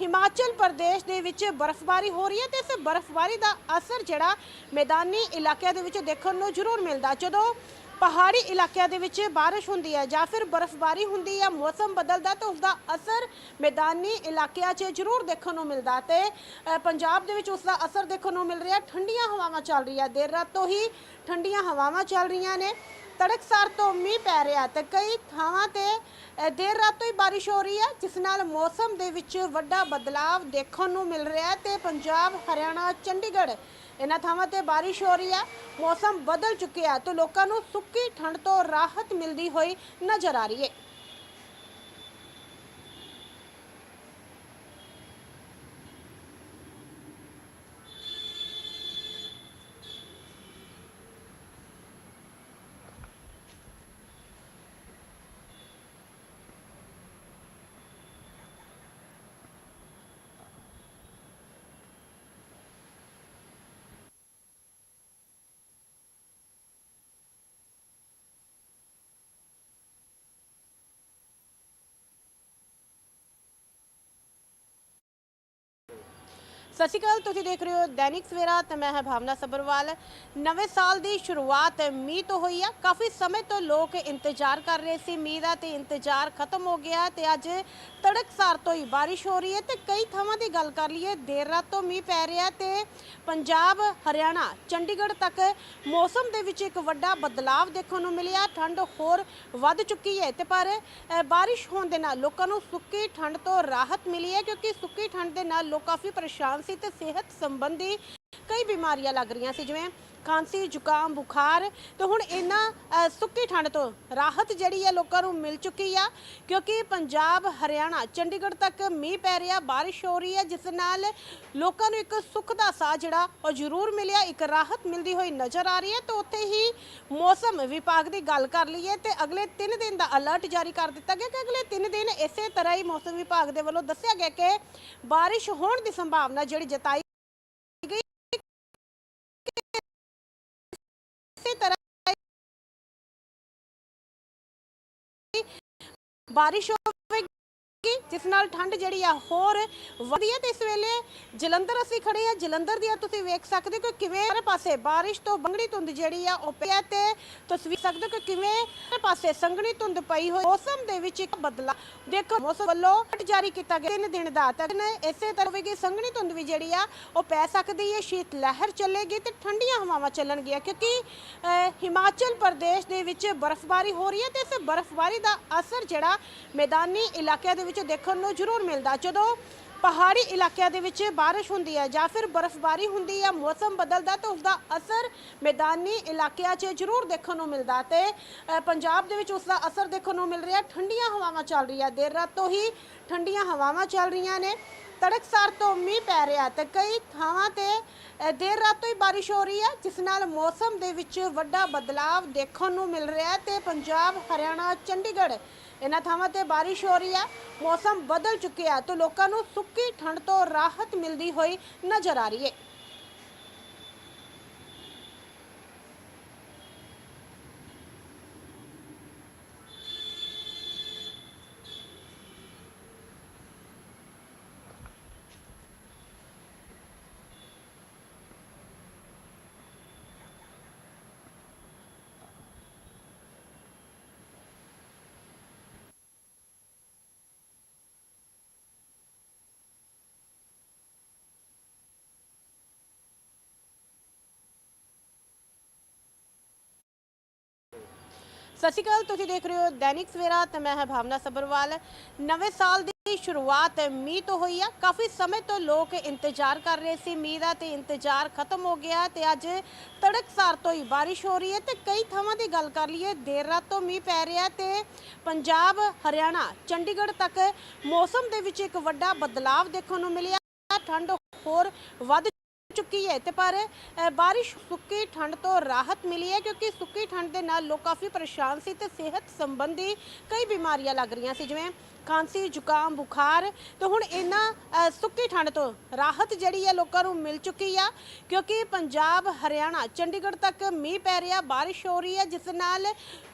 ਹਿਮਾਚਲ ਪ੍ਰਦੇਸ਼ ਦੇ ਵਿੱਚ ਬਰਫ਼ਬਾਰੀ ਹੋ ਰਹੀ ਹੈ ਤੇ ਇਸ ਬਰਫ਼ਬਾਰੀ ਦਾ ਅਸਰ ਜਿਹੜਾ ਮੈਦਾਨੀ ਇਲਾਕਿਆਂ ਦੇ ਵਿੱਚ ਦੇਖਣ ਨੂੰ ਜ਼ਰੂਰ ਮਿਲਦਾ। ਜਦੋਂ ਪਹਾੜੀ ਇਲਾਕਿਆਂ ਦੇ ਵਿੱਚ ਬਾਰਿਸ਼ ਹੁੰਦੀ ਹੈ ਜਾਂ ਫਿਰ ਬਰਫ਼ਬਾਰੀ ਹੁੰਦੀ ਹੈ ਮੌਸਮ ਬਦਲਦਾ ਤਾਂ ਉਸ ਦਾ ਅਸਰ ਮੈਦਾਨੀ ਇਲਾਕਿਆਂ 'ਚ ਜ਼ਰੂਰ ਦੇਖਣ ਨੂੰ ਮਿਲਦਾ ਤੇ ਅ, ਪੰਜਾਬ ਦੇ ਵਿੱਚ ਉਸ ਦਾ ਅਸਰ ਦੇਖਣ ਨੂੰ ਮਿਲ ਰਿਹਾ ਠੰਡੀਆਂ ਹਵਾਵਾਂ ਚੱਲ ਰਹੀਆਂ ਦੇਰ ਰਾਤ ਤੋਂ ਹੀ ਠੰਡੀਆਂ ਹਵਾਵਾਂ ਚੱਲ ਰਹੀਆਂ ਨੇ ਤੜਕਸਾਰ ਤੋਂ ਮੀਂਹ ਪੈ ਰਿਹਾ ਤੇ ਕਈ ਥਾਵਾਂ ਤੇ ਅ, ਦੇਰ ਰਾਤ ਤੋਂ ਹੀ ਬਾਰਿਸ਼ ਹੋ ਰਹੀ ਹੈ ਜਿਸ ਨਾਲ ਮੌਸਮ ਦੇ ਵਿੱਚ ਵੱਡਾ ਬਦਲਾਵ ਦੇਖਣ ਨੂੰ ਮਿਲ ਰਿਹਾ ਹੈ ਤੇ ਪੰਜਾਬ ਹਰਿਆਣਾ ਚੰਡੀਗੜ੍ਹ ਇਹਨਾਂ ਥਾਵਾਂ ਤੇ ਬਾਰਿਸ਼ ਹੋ ਰਹੀ ਹੈ, ਮੌਸਮ ਬਦਲ ਚੁੱਕਿਆ ਹੈ, ਤੇ ਲੋਕਾਂ ਨੂੰ ਸੁੱਕੀ ਠੰਡ ਤੋਂ ਰਾਹਤ ਮਿਲਦੀ ਹੋਈ ਨਜ਼ਰ ਆ ਰਹੀ ਹੈ। ਸਤਿ ਸ਼੍ਰੀ ਅਕਾਲ, ਤੁਸੀਂ ਦੇਖ ਰਹੇ ਹੋ ਦੈਨਿਕ ਸਵੇਰਾ, ਤੇ ਮੈਂ ਹਾਂ ਭਾਵਨਾ ਸਬਰਵਾਲ ਨਵੇਂ ਸਾਲ ਦੀ ਸ਼ੁਰੂਆਤ ਮੀਂਹ ਤੋਂ ਹੋਈ ਆ। ਕਾਫੀ ਸਮੇਂ ਤੋਂ ਲੋਕ ਇੰਤਜ਼ਾਰ ਕਰ ਰਹੇ ਸੀ ਮੀਂਹ ਦਾ, ਤੇ ਇੰਤਜ਼ਾਰ ਖਤਮ ਹੋ ਗਿਆ ਤੇ ਅੱਜ ਤੜਕਸਾਰ ਤੋਂ ਹੀ ਬਾਰਿਸ਼ ਹੋ ਰਹੀ ਹੈ। ਤੇ ਕਈ ਥਾਵਾਂ ਦੀ ਗੱਲ ਕਰ ਲਈਏ, ਦੇਰ ਰਾਤ ਤੋਂ ਮੀਂਹ ਪੈ ਰਿਹਾ ਤੇ ਪੰਜਾਬ, ਹਰਿਆਣਾ, ਚੰਡੀਗੜ੍ਹ ਤੱਕ ਮੌਸਮ ਦੇ ਵਿੱਚ ਇੱਕ ਵੱਡਾ ਬਦਲਾਵ ਦੇਖਣ ਨੂੰ ਮਿਲਿਆ। ਠੰਡ ਹੋਰ ਵੱਧ ਚੁੱਕੀ ਹੈ ਤੇ ਪਰ ਬਾਰਿਸ਼ ਹੋਣ ਦੇ ਨਾਲ ਲੋਕਾਂ ਨੂੰ ਸੁੱਕੀ ਠੰਡ ਤੋਂ ਰਾਹਤ ਮਿਲੀ ਹੈ, ਕਿਉਂਕਿ ਸੁੱਕੀ ਠੰਡ ਦੇ ਨਾਲ ਲੋਕ ਕਾਫੀ ਪਰੇਸ਼ਾਨ ਸੀ ਤੇ ਸਿਹਤ ਸੰਬੰਧੀ ਕਈ ਬਿਮਾਰੀਆਂ ਲੱਗ ਰਹੀਆਂ ਸੀ ਜਿਵੇਂ ਖਾਂਸੀ ਜ਼ੁਕਾਮ, ਬੁਖਾਰ ਤੇ ਹੁਣ ਇਹਨਾਂ ਸੁੱਕੀ ਠੰਡ ਤੋਂ ਰਾਹਤ ਜਿਹੜੀ ਹੈ ਲੋਕਾਂ ਨੂੰ ਮਿਲ ਚੁੱਕੀ ਆ, ਕਿਉਂਕਿ ਪੰਜਾਬ, ਹਰਿਆਣਾ, ਚੰਡੀਗੜ੍ਹ ਤੱਕ ਮੀਂਹ ਪੈ ਰਿਹਾ, ਬਾਰਿਸ਼ ਹੋ ਰਹੀ ਹੈ, ਜਿਸ ਨਾਲ ਲੋਕਾਂ ਨੂੰ ਇੱਕ ਸੁੱਖ ਦਾ ਸਾਹ ਜਿਹੜਾ, ਉਹ ਜ਼ਰੂਰ ਮਿਲਿਆ, ਇੱਕ ਰਾਹਤ ਮਿਲਦੀ ਹੋਈ ਨਜ਼ਰ ਆ ਰਹੀ ਹੈ ਤੇ ਉੱਥੇ ਹੀ ਮੌਸਮ ਵਿਭਾਗ ਦੀ ਗੱਲ ਕਰ ਲਈਏ ਤੇ ਅਗਲੇ 3 ਦਿਨ ਦਾ ਅਲਰਟ ਜਾਰੀ ਕਰ ਦਿੱਤਾ ਗਿਆ ਕਿ ਅਗਲੇ 3 ਦਿਨ ਇਸੇ ਤਰ੍ਹਾਂ ਹੀ ਮੌਸਮ ਵਿਭਾਗ ਦੇ ਵੱਲੋਂ ਦੱਸਿਆ ਗਿਆ ਕਿ ਬਾਰਿਸ਼ ਹੋਣ ਦੀ ਸੰਭਾਵਨਾ ਜਿਹੜੀ ਜਤਾਈ ਇਸੇ ਤਰ੍ਹਾਂ ਬਾਰਿਸ਼ ਹੋਵੇਗੀ ਜਿਸ ਨਾਲ ਠੰਡ ਜਿਹੜੀ ਆ ਹੋਰ ਵਧੀਆ ਤੇ ਇਸ ਵੇਲੇ ਜਲੰਧਰ ਅਸੀਂ ਖੜੇ ਆ। ਜਲੰਧਰ ਦੀਆਂ ਤੁਸੀਂ ਵੇਖ ਸਕਦੇ ਹੋ ਕਿ ਕਿਵੇਂ ਹਰ ਪਾਸੇ ਬਾਰਿਸ਼ ਤੋਂ ਬੰਗੜੀ ਧੁੰਦ ਜਿਹੜੀ ਆ ਉਹ ਪਈ ਤੇ ਤਸਵੀਰ ਸਕਦੇ ਹੋ ਕਿ ਕਿਵੇਂ ਹਰ ਪਾਸੇ ਸੰਘਣੀ ਧੁੰਦ ਪਈ ਹੋਈ ਮੌਸਮ ਦੇ ਵਿੱਚ ਇੱਕ ਬਦਲਾ ਦੇਖੋ ਮੌਸਮ ਵੱਲੋਂ alert ਜਾਰੀ ਕੀਤਾ ਗਿਆ। ਤਿੰਨ ਦਿਨ ਦਾ ਤੱਕ ਇਸੇ ਤਰ੍ਹਾਂ ਹੋਵੇਗੀ ਸੰਘਣੀ ਧੁੰਦ ਵੀ ਜਿਹੜੀ ਆ ਉਹ ਪੈ ਸਕਦੀ ਹੈ ਸ਼ੀਤ ਲਹਿਰ ਚੱਲੇਗੀ ਤੇ ਠੰਡੀਆਂ ਹਵਾਵਾਂ ਚੱਲਣਗੀਆਂ ਕਿਉਂਕਿ ਅ, ਹਿਮਾਚਲ ਪ੍ਰਦੇਸ਼ ਦੇ ਵਿੱਚ ਬਰਫ਼ਬਾਰੀ ਹੋ ਰਹੀ ਹੈ ਤੇ ਇਸ ਬਰਫ਼ਬਾਰੀ ਦਾ ਅਸਰ ਜਿਹੜਾ ਮੈਦਾਨੀ ਇਲਾਕਿਆਂ ਦੇ ਵਿੱਚ ਦੇਖਣ ਨੂੰ ਜ਼ਰੂਰ ਮਿਲਦਾ। ਜਦੋਂ ਪਹਾੜੀ ਇਲਾਕਿਆਂ ਦੇ ਵਿੱਚ ਬਾਰਿਸ਼ ਹੁੰਦੀ ਹੈ ਜਾਂ ਫਿਰ ਬਰਫ਼ਬਾਰੀ ਹੁੰਦੀ ਹੈ, ਮੌਸਮ ਬਦਲਦਾ ਤਾਂ ਉਸ ਦਾ ਅਸਰ ਮੈਦਾਨੀ ਇਲਾਕਿਆਂ 'ਚ ਜ਼ਰੂਰ ਦੇਖਣ ਨੂੰ ਮਿਲਦਾ ਤੇ ਪੰਜਾਬ ਦੇ ਵਿੱਚ ਉਸ ਦਾ ਅਸਰ ਦੇਖਣ ਨੂੰ ਮਿਲ ਰਿਹਾ। ਠੰਡੀਆਂ ਹਵਾਵਾਂ ਚੱਲ ਰਹੀਆਂ, ਦੇਰ ਰਾਤ ਤੋਂ ਹੀ ਠੰਡੀਆਂ ਹਵਾਵਾਂ ਚੱਲ ਰਹੀਆਂ ਨੇ। ਤੜਕਸਾਰ ਤੋਂ ਮੀਂਹ ਪੈ ਰਿਹਾ ਤੇ ਕਈ ਥਾਵਾਂ ਤੇ ਅ, ਦੇਰ ਰਾਤ ਤੋਂ ਹੀ ਬਾਰਿਸ਼ ਹੋ ਰਹੀ ਹੈ ਜਿਸ ਨਾਲ ਮੌਸਮ ਦੇ ਵਿੱਚ ਵੱਡਾ ਬਦਲਾਵ ਦੇਖਣ ਨੂੰ ਮਿਲ ਰਿਹਾ ਹੈ ਤੇ ਪੰਜਾਬ ਹਰਿਆਣਾ ਚੰਡੀਗੜ੍ਹ ਇਹਨਾਂ ਥਾਵਾਂ ਤੇ ਬਾਰਿਸ਼ ਹੋ ਰਹੀ ਹੈ ਮੌਸਮ ਬਦਲ ਚੁੱਕਿਆ ਹੈ ਤੇ ਲੋਕਾਂ ਨੂੰ ਸੁੱਕੀ ਠੰਡ ਤੋਂ ਰਾਹਤ ਮਿਲਦੀ ਹੋਈ ਨਜ਼ਰ ਆ ਰਹੀ ਹੈ। ਸਤਿ ਸ਼੍ਰੀ ਅਕਾਲ, ਤੁਸੀਂ ਦੇਖ ਰਹੇ ਹੋ ਦੈਨਿਕ ਸਵੇਰਾ, ਤੇ ਮੈਂ ਹਾਂ ਭਾਵਨਾ ਸਬਰਵਾਲ ਨਵੇਂ ਸਾਲ ਦੀ ਸ਼ੁਰੂਆਤ ਮੀਂਹ ਤੋਂ ਹੋਈ ਆ। ਕਾਫੀ ਸਮੇਂ ਤੋਂ ਲੋਕ ਇੰਤਜ਼ਾਰ ਕਰ ਰਹੇ ਸੀ ਮੀਂਹ ਦਾ, ਤੇ ਇੰਤਜ਼ਾਰ ਖਤਮ ਹੋ ਗਿਆ ਤੇ ਅੱਜ ਤੜਕਸਾਰ ਤੋਂ ਹੀ ਬਾਰਿਸ਼ ਹੋ ਰਹੀ ਹੈ। ਤੇ ਕਈ ਥਾਵਾਂ ਦੀ ਗੱਲ ਕਰ ਲਈਏ, ਦੇਰ ਰਾਤ ਤੋਂ ਮੀਂਹ ਪੈ ਰਿਹਾ ਤੇ ਪੰਜਾਬ, ਹਰਿਆਣਾ, ਚੰਡੀਗੜ੍ਹ ਤੱਕ ਮੌਸਮ ਦੇ ਵਿੱਚ ਇੱਕ ਵੱਡਾ ਬਦਲਾਵ ਦੇਖਣ ਨੂੰ ਮਿਲਿਆ। ਠੰਡ ਹੋਰ ਵੱਧ ਚੁੱਕੀ ਹੈ ਤੇ ਪਰ ਬਾਰਿਸ਼ ਸੁੱਕੀ ਠੰਡ ਤੋਂ ਰਾਹਤ ਮਿਲੀ ਹੈ ਕਿਉਂਕਿ ਸੁੱਕੀ ਠੰਡ ਦੇ ਨਾਲ ਲੋਕ ਕਾਫੀ ਪਰੇਸ਼ਾਨ ਸੀ ਤੇ ਸਿਹਤ ਸੰਬੰਧੀ ਕਈ ਬਿਮਾਰੀਆਂ ਲੱਗ ਰਹੀਆਂ ਸੀ, ਜਿਵੇਂ ਖਾਂਸੀ ਜ਼ੁਕਾਮ ਬੁਖਾਰ ਤੇ ਹੁਣ ਇਹਨਾਂ ਅ, ਸੁੱਕੀ ਠੰਡ ਤੋਂ ਰਾਹਤ ਜਿਹੜੀ ਹੈ ਲੋਕਾਂ ਨੂੰ ਮਿਲ ਚੁੱਕੀ ਆ ਕਿਉਂਕਿ ਪੰਜਾਬ ਹਰਿਆਣਾ ਚੰਡੀਗੜ੍ਹ ਤੱਕ ਮੀਂਹ ਪੈ ਰਿਹਾ ਬਾਰਿਸ਼ ਹੋ ਰਹੀ ਹੈ ਜਿਸ ਨਾਲ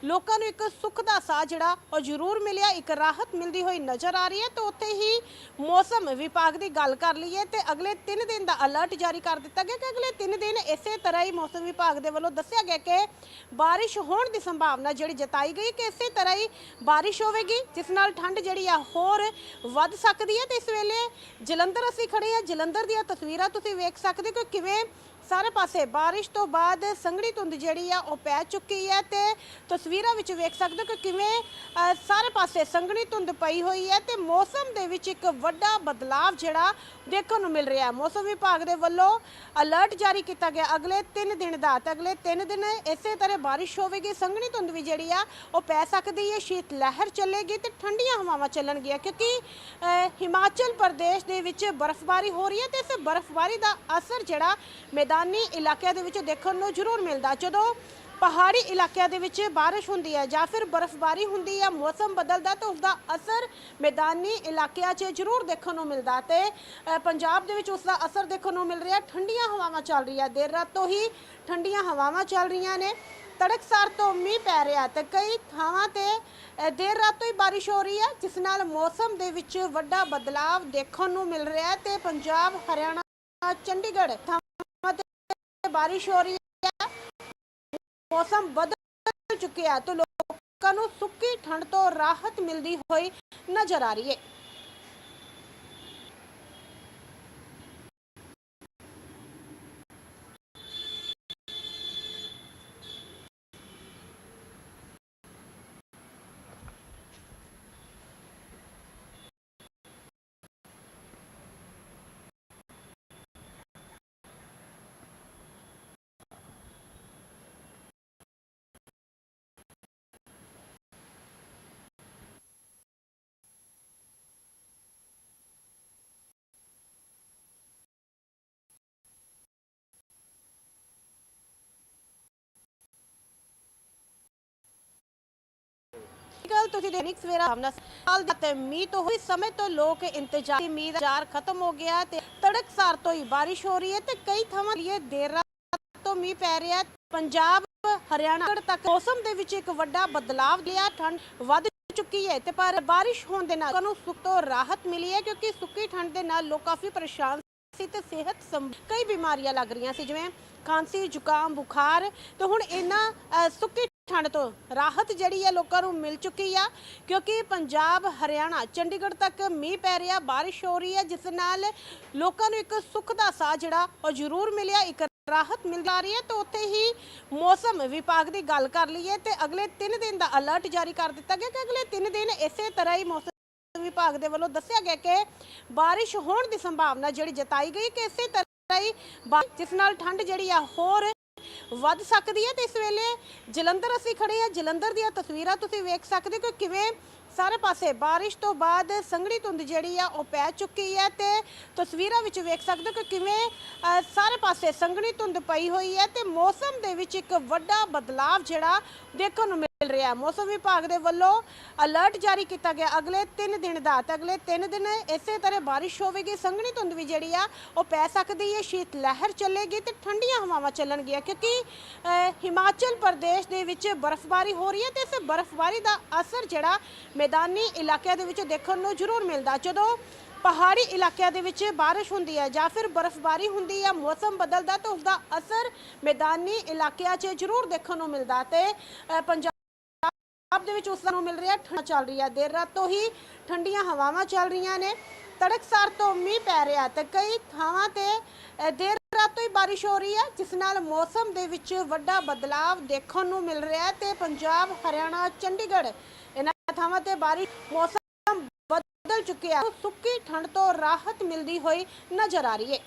ਲੋਕਾਂ ਨੂੰ ਇੱਕ ਸੁੱਖ ਦਾ ਸਾਹ ਜਿਹੜਾ ਉਹ ਜ਼ਰੂਰ ਮਿਲਿਆ ਇੱਕ ਰਾਹਤ ਮਿਲਦੀ ਹੋਈ ਨਜ਼ਰ ਆ ਰਹੀ ਹੈ ਤੇ ਉੱਥੇ ਹੀ ਮੌਸਮ ਵਿਭਾਗ ਦੀ ਗੱਲ ਕਰ ਲਈਏ ਤੇ ਅਗਲੇ 3 ਦਿਨ ਦਾ ਅਲਰਟ ਜਾਰੀ ਕਰ ਦਿੱਤਾ ਗਿਆ ਕਿ ਅਗਲੇ 3 ਦਿਨ ਇਸੇ ਤਰ੍ਹਾਂ ਹੀ ਮੌਸਮ ਵਿਭਾਗ ਦੇ ਵੱਲੋਂ ਦੱਸਿਆ ਗਿਆ ਕਿ ਬਾਰਿਸ਼ ਹੋਣ ਦੀ ਸੰਭਾਵਨਾ ਜਿਹੜੀ ਜਤਾਈ ਗਈ ਕਿ ਇਸੇ ਤਰ੍ਹਾਂ ਹੀ ਬਾਰਿਸ਼ ਹੋਵੇਗੀ ਜਿਸ ਨਾਲ ਠੰਡ ਜਿਹੜੀ ਆ ਹੋਰ ਵੱਧ ਸਕਦੀ ਹੈ ਤੇ ਇਸ ਵੇਲੇ ਜਲੰਧਰ ਅਸੀਂ ਖੜੇ ਆ। ਜਲੰਧਰ ਦੀਆਂ ਤਸਵੀਰਾਂ ਤੁਸੀਂ ਵੇਖ ਸਕਦੇ ਹੋ ਕਿ ਕਿਵੇਂ ਸਾਰੇ ਪਾਸੇ ਬਾਰਿਸ਼ ਤੋਂ ਬਾਅਦ ਸੰਘਣੀ ਧੁੰਦ ਜਿਹੜੀ ਆ ਉਹ ਪੈ ਚੁੱਕੀ ਹੈ ਤੇ ਤਸਵੀਰਾਂ ਵਿੱਚ ਵੇਖ ਸਕਦੇ ਹੋ ਕਿ ਕਿਵੇਂ ਅ, ਸਾਰੇ ਪਾਸੇ ਸੰਘਣੀ ਧੁੰਦ ਪਈ ਹੋਈ ਹੈ ਤੇ ਮੌਸਮ ਦੇ ਵਿੱਚ ਇੱਕ ਵੱਡਾ ਬਦਲਾਵ ਜਿਹੜਾ ਦੇਖਣ ਨੂੰ ਮਿਲ ਰਿਹਾ। ਹੈ ਮੌਸਮ ਵਿਭਾਗ ਦੇ ਵੱਲੋਂ ਅਲਰਟ ਜਾਰੀ ਕੀਤਾ ਗਿਆ। ਅਗਲੇ 3 ਦਿਨ ਦਾ ਤੇ ਅਗਲੇ 3 ਦਿਨ ਇਸੇ ਤਰ੍ਹਾਂ ਬਾਰਿਸ਼ ਹੋਵੇਗੀ ਸੰਘਣੀ ਧੁੰਦ ਵੀ ਜਿਹੜੀ ਆ ਉਹ ਪੈ ਸਕਦੀ ਹੈ ਸ਼ੀਤ ਲਹਿਰ ਚੱਲੇਗੀ ਤੇ ਠੰਡੀਆਂ ਹਵਾਵਾਂ ਚੱਲਣਗੀਆਂ ਕਿਉਂਕਿ ਅ, ਹਿਮਾਚਲ ਪ੍ਰਦੇਸ਼ ਦੇ ਵਿੱਚ ਬਰਫ਼ਬਾਰੀ ਹੋ ਰਹੀ ਹੈ ਤੇ ਇਸ ਬਰਫ਼ਬਾਰੀ ਦਾ ਅਸਰ ਜਿਹੜਾ ਮੈਦਾਨੀ ਇਲਾਕਿਆਂ ਦੇ ਵਿੱਚ ਦੇਖਣ ਨੂੰ ਜ਼ਰੂਰ ਮਿਲਦਾ। ਜਦੋਂ ਪਹਾੜੀ ਇਲਾਕਿਆਂ ਦੇ ਵਿੱਚ ਬਾਰਿਸ਼ ਹੁੰਦੀ ਹੈ ਜਾਂ ਫਿਰ ਬਰਫ਼ਬਾਰੀ ਹੁੰਦੀ ਹੈ, ਮੌਸਮ ਬਦਲਦਾ ਤਾਂ ਉਸ ਦਾ ਅਸਰ ਮੈਦਾਨੀ ਇਲਾਕਿਆਂ 'ਚ ਜ਼ਰੂਰ ਦੇਖਣ ਨੂੰ ਮਿਲਦਾ ਤੇ ਪੰਜਾਬ ਦੇ ਵਿੱਚ ਉਸ ਦਾ ਅਸਰ ਦੇਖਣ ਨੂੰ ਮਿਲ ਰਿਹਾ। ਠੰਡੀਆਂ ਹਵਾਵਾਂ ਚੱਲ ਰਹੀਆਂ, ਦੇਰ ਰਾਤ ਤੋਂ ਹੀ ਠੰਡੀਆਂ ਹਵਾਵਾਂ ਚੱਲ ਰਹੀਆਂ ਨੇ। ਤੜਕਸਾਰ ਤੋਂ ਮੀਂਹ ਪੈ ਰਿਹਾ ਤੇ ਕਈ ਥਾਵਾਂ ਤੇ ਦੇਰ ਰਾਤ ਤੋਂ ਹੀ ਬਾਰਿਸ਼ ਹੋ ਰਹੀ ਹੈ, ਜਿਸ ਨਾਲ ਮੌਸਮ ਦੇ ਵਿੱਚ ਵੱਡਾ ਬਦਲਾਵ ਦੇਖਣ ਨੂੰ ਮਿਲ ਰਿਹਾ ਹੈ ਤੇ ਪੰਜਾਬ, ਹਰਿਆਣਾ, ਚੰਡੀਗੜ੍ਹ ਥਾਵਾਂ ਬਾਰਿਸ਼ ਹੋ ਰਹੀ ਹੈ। ਮੌਸਮ ਬਦਲ ਚੁੱਕਿਆ ਹੈ ਤੇ ਲੋਕਾਂ ਨੂੰ ਸੁੱਕੀ ਠੰਡ ਤੋਂ ਰਾਹਤ ਮਿਲਦੀ ਹੋਈ ਨਜ਼ਰ ਆ ਰਹੀ ਹੈ ਗੱਲ ਤੁਸੀਂ ਦੈਨਿਕ ਸਵੇਰਾ ਸਾਹਮਣਾ ਸਾਲ ਦਾ ਮੀਂਹ ਤੋਂ ਹੋਈ ਸਮੇਂ ਤੋਂ ਲੋਕ ਇੰਤਜ਼ਾਰ ਮੀਂਹ ਦਾ ਇੰਤਜ਼ਾਰ ਖਤਮ ਹੋ ਗਿਆ ਤੇ ਤੜਕਸਾਰ ਤੋਂ ਹੀ ਬਾਰਿਸ਼ ਹੋ ਰਹੀ ਹੈ ਤੇ ਕਈ ਥਾਵਾਂ ਲਈ ਦੇਰ ਰਾਤ ਤੋਂ ਮੀਂਹ ਪੈ ਰਿਹਾ ਪੰਜਾਬ, ਹਰਿਆਣਾ ਤੱਕ ਮੌਸਮ ਦੇ ਵਿੱਚ ਇੱਕ ਵੱਡਾ ਬਦਲਾਵ ਲਿਆ, ਠੰਡ ਵੱਧ ਚੁੱਕੀ ਹੈ ਤੇ ਪਰ ਬਾਰਿਸ਼ ਹੋਣ ਦੇ ਨਾਲ ਨੂੰ ਸੁੱਖ ਤੋਂ ਰਾਹਤ ਮਿਲੀ ਹੈ ਕਿਉਂਕਿ ਸੁੱਕੀ ਠੰਡ ਦੇ ਨਾਲ ਲੋਕ ਕਾਫੀ ਪਰੇਸ਼ਾਨ ਸੀ ਤੇ ਸਿਹਤ ਸੰਬ- ਕਈ ਬਿਮਾਰੀਆਂ ਲੱਗ ਰਹੀਆਂ ਸੀ, ਜਿਵੇਂ ਖਾਂਸੀ, ਜ਼ੁਕਾਮ, ਬੁਖਾਰ ਤੇ ਹੁਣ ਇਹਨਾਂ ਸੁੱਕੀ ਠੰਡ ਤੋਂ। ਰਾਹਤ ਜਿਹੜੀ ਹੈ ਲੋਕਾਂ ਨੂੰ ਮਿਲ ਚੁੱਕੀ ਆ, ਕਿਉਂਕਿ ਪੰਜਾਬ, ਹਰਿਆਣਾ, ਚੰਡੀਗੜ੍ਹ ਤੱਕ ਮੀਂਹ ਪੈ ਰਿਹਾ, ਬਾਰਿਸ਼ ਹੋ ਰਹੀ ਹੈ, ਜਿਸ ਨਾਲ ਲੋਕਾਂ ਨੂੰ ਇੱਕ ਸੁੱਖ ਦਾ ਸਾਹ ਜਿਹੜਾ, ਉਹ ਜ਼ਰੂਰ ਮਿਲਿਆ, ਇੱਕ ਰਾਹਤ ਮਿਲ ਜਾ ਰਹੀ ਹੈ। ਤੇ ਉੱਥੇ ਹੀ ਮੌਸਮ ਵਿਭਾਗ ਦੀ ਗੱਲ ਕਰ ਲਈਏ ਤੇ ਅਗਲੇ 3 ਦਿਨ ਦਾ ਅਲਰਟ ਜਾਰੀ ਕਰ ਦਿੱਤਾ ਗਿਆ ਕਿ ਅਗਲੇ 3 ਦਿਨ ਇਸੇ ਤਰ੍ਹਾਂ ਹੀ ਮੌਸਮ ਵਿਭਾਗ ਦੇ ਵੱਲੋਂ ਦੱਸਿਆ ਗਿਆ ਕਿ ਬਾਰਿਸ਼ ਹੋਣ ਦੀ ਸੰਭਾਵਨਾ ਜਿਹੜੀ ਜਤਾਈ ਗਈ ਕਿ ਇਸੇ ਤਰ੍ਹਾਂ ਹੀ ਜਿਸ ਨਾਲ ਠੰਡ ਜਿਹੜੀ ਆ ਹੋਰ ਵੱਧ ਸਕਦੀ ਹੈ ਤੇ ਇਸ ਵੇਲੇ ਜਲੰਧਰ ਅਸੀਂ ਖੜੇ ਆ ਜਲੰਧਰ ਦੀਆਂ ਤਸਵੀਰਾਂ ਤੁਸੀਂ ਵੇਖ ਸਕਦੇ ਹੋ ਕਿ ਕਿਵੇਂ ਸਾਰੇ ਪਾਸੇ ਬਾਰਿਸ਼ ਤੋਂ ਬਾਅਦ ਸੰਘਣੀ ਧੁੰਦ ਜਿਹੜੀ ਆ ਉਹ ਪੈ ਚੁੱਕੀ ਹੈ ਤੇ ਤਸਵੀਰਾਂ ਵਿੱਚ ਵੇਖ ਸਕਦੇ ਹੋ ਕਿ ਕਿਵੇਂ ਅ, ਸਾਰੇ ਪਾਸੇ ਸੰਘਣੀ ਧੁੰਦ ਪਈ ਹੋਈ ਹੈ ਤੇ ਮੌਸਮ ਦੇ ਵਿੱਚ ਇੱਕ ਵੱਡਾ ਬਦਲਾਵ ਜਿਹੜਾ ਦੇਖਣ ਨੂੰ ਮਿਲ ਮਿਲ ਰਿਹਾ ਮੌਸਮ ਵਿਭਾਗ ਦੇ ਵੱਲੋਂ ਅਲਰਟ ਜਾਰੀ ਕੀਤਾ ਗਿਆ। ਅਗਲੇ 3 ਦਿਨ ਦਾ ਤੇ ਅਗਲੇ 3 ਦਿਨ ਇਸੇ ਤਰ੍ਹਾਂ ਬਾਰਿਸ਼ ਹੋਵੇਗੀ। ਸੰਘਣੀ ਧੁੰਦ ਵੀ ਜਿਹੜੀ ਆ ਉਹ ਪੈ ਸਕਦੀ ਹੈ। ਸ਼ੀਤ ਲਹਿਰ ਚੱਲੇਗੀ ਤੇ ਠੰਡੀਆਂ ਹਵਾਵਾਂ ਚੱਲਣਗੀਆਂ ਕਿਉਂਕਿ ਅ, ਹਿਮਾਚਲ ਪ੍ਰਦੇਸ਼ ਦੇ ਵਿੱਚ ਬਰਫ਼ਬਾਰੀ ਹੋ ਰਹੀ ਹੈ ਤੇ ਇਸ ਬਰਫ਼ਬਾਰੀ ਦਾ ਅਸਰ ਜਿਹੜਾ ਮੈਦਾਨੀ ਇਲਾਕਿਆਂ ਦੇ ਵਿੱਚ ਦੇਖਣ ਨੂੰ ਜ਼ਰੂਰ ਮਿਲਦਾ। ਜਦੋਂ ਪਹਾੜੀ ਇਲਾਕਿਆਂ ਦੇ ਵਿੱਚ ਬਾਰਿਸ਼ ਹੁੰਦੀ ਹੈ ਜਾਂ ਫਿਰ ਬਰਫ਼ਬਾਰੀ ਹੁੰਦੀ ਹੈ ਮੌਸਮ ਬਦਲਦਾ ਤਾਂ ਉਸ ਦਾ ਅਸਰ ਮੈਦਾਨੀ ਇਲਾਕਿਆਂ 'ਚ ਜ਼ਰੂਰ ਦੇਖਣ ਨੂੰ ਮਿਲਦਾ ਤੇ ਅ, ਪੰਜਾਬ ਪੰਜਾਬ ਦੇ ਵਿੱਚ ਉਸ ਨੂੰ ਮਿਲ ਰਿਹਾ, ਠੰਡ ਚੱਲ ਰਹੀ ਹੈ। ਦੇਰ ਰਾਤ ਤੋਂ ਹੀ ਠੰਡੀਆਂ ਹਵਾਵਾਂ ਚੱਲ ਰਹੀਆਂ ਨੇ। ਤੜਕਸਾਰ ਤੋਂ ਮੀਂਹ ਪੈ ਰਿਹਾ ਤੇ ਕਈ ਥਾਵਾਂ ਤੇ ਦੇਰ ਰਾਤ ਤੋਂ ਹੀ ਬਾਰਿਸ਼ ਹੋ ਰਹੀ ਹੈ, ਜਿਸ ਨਾਲ ਮੌਸਮ ਦੇ ਵਿੱਚ ਵੱਡਾ ਬਦਲਾਵ ਦੇਖਣ ਨੂੰ ਮਿਲ ਰਿਹਾ ਹੈ ਤੇ ਪੰਜਾਬ, ਹਰਿਆਣਾ, ਚੰਡੀਗੜ੍ਹ, ਇਹਨਾਂ ਥਾਵਾਂ ਤੇ ਬਾਰਿਸ਼, ਮੌਸਮ ਬਦਲ ਚੁੱਕਿਆ। ਸੁੱਕੀ ਠੰਡ ਤੋਂ ਰਾਹਤ ਮਿਲਦੀ ਹੋਈ ਨਜ਼ਰ ਆ ਰਹੀ ਹੈ।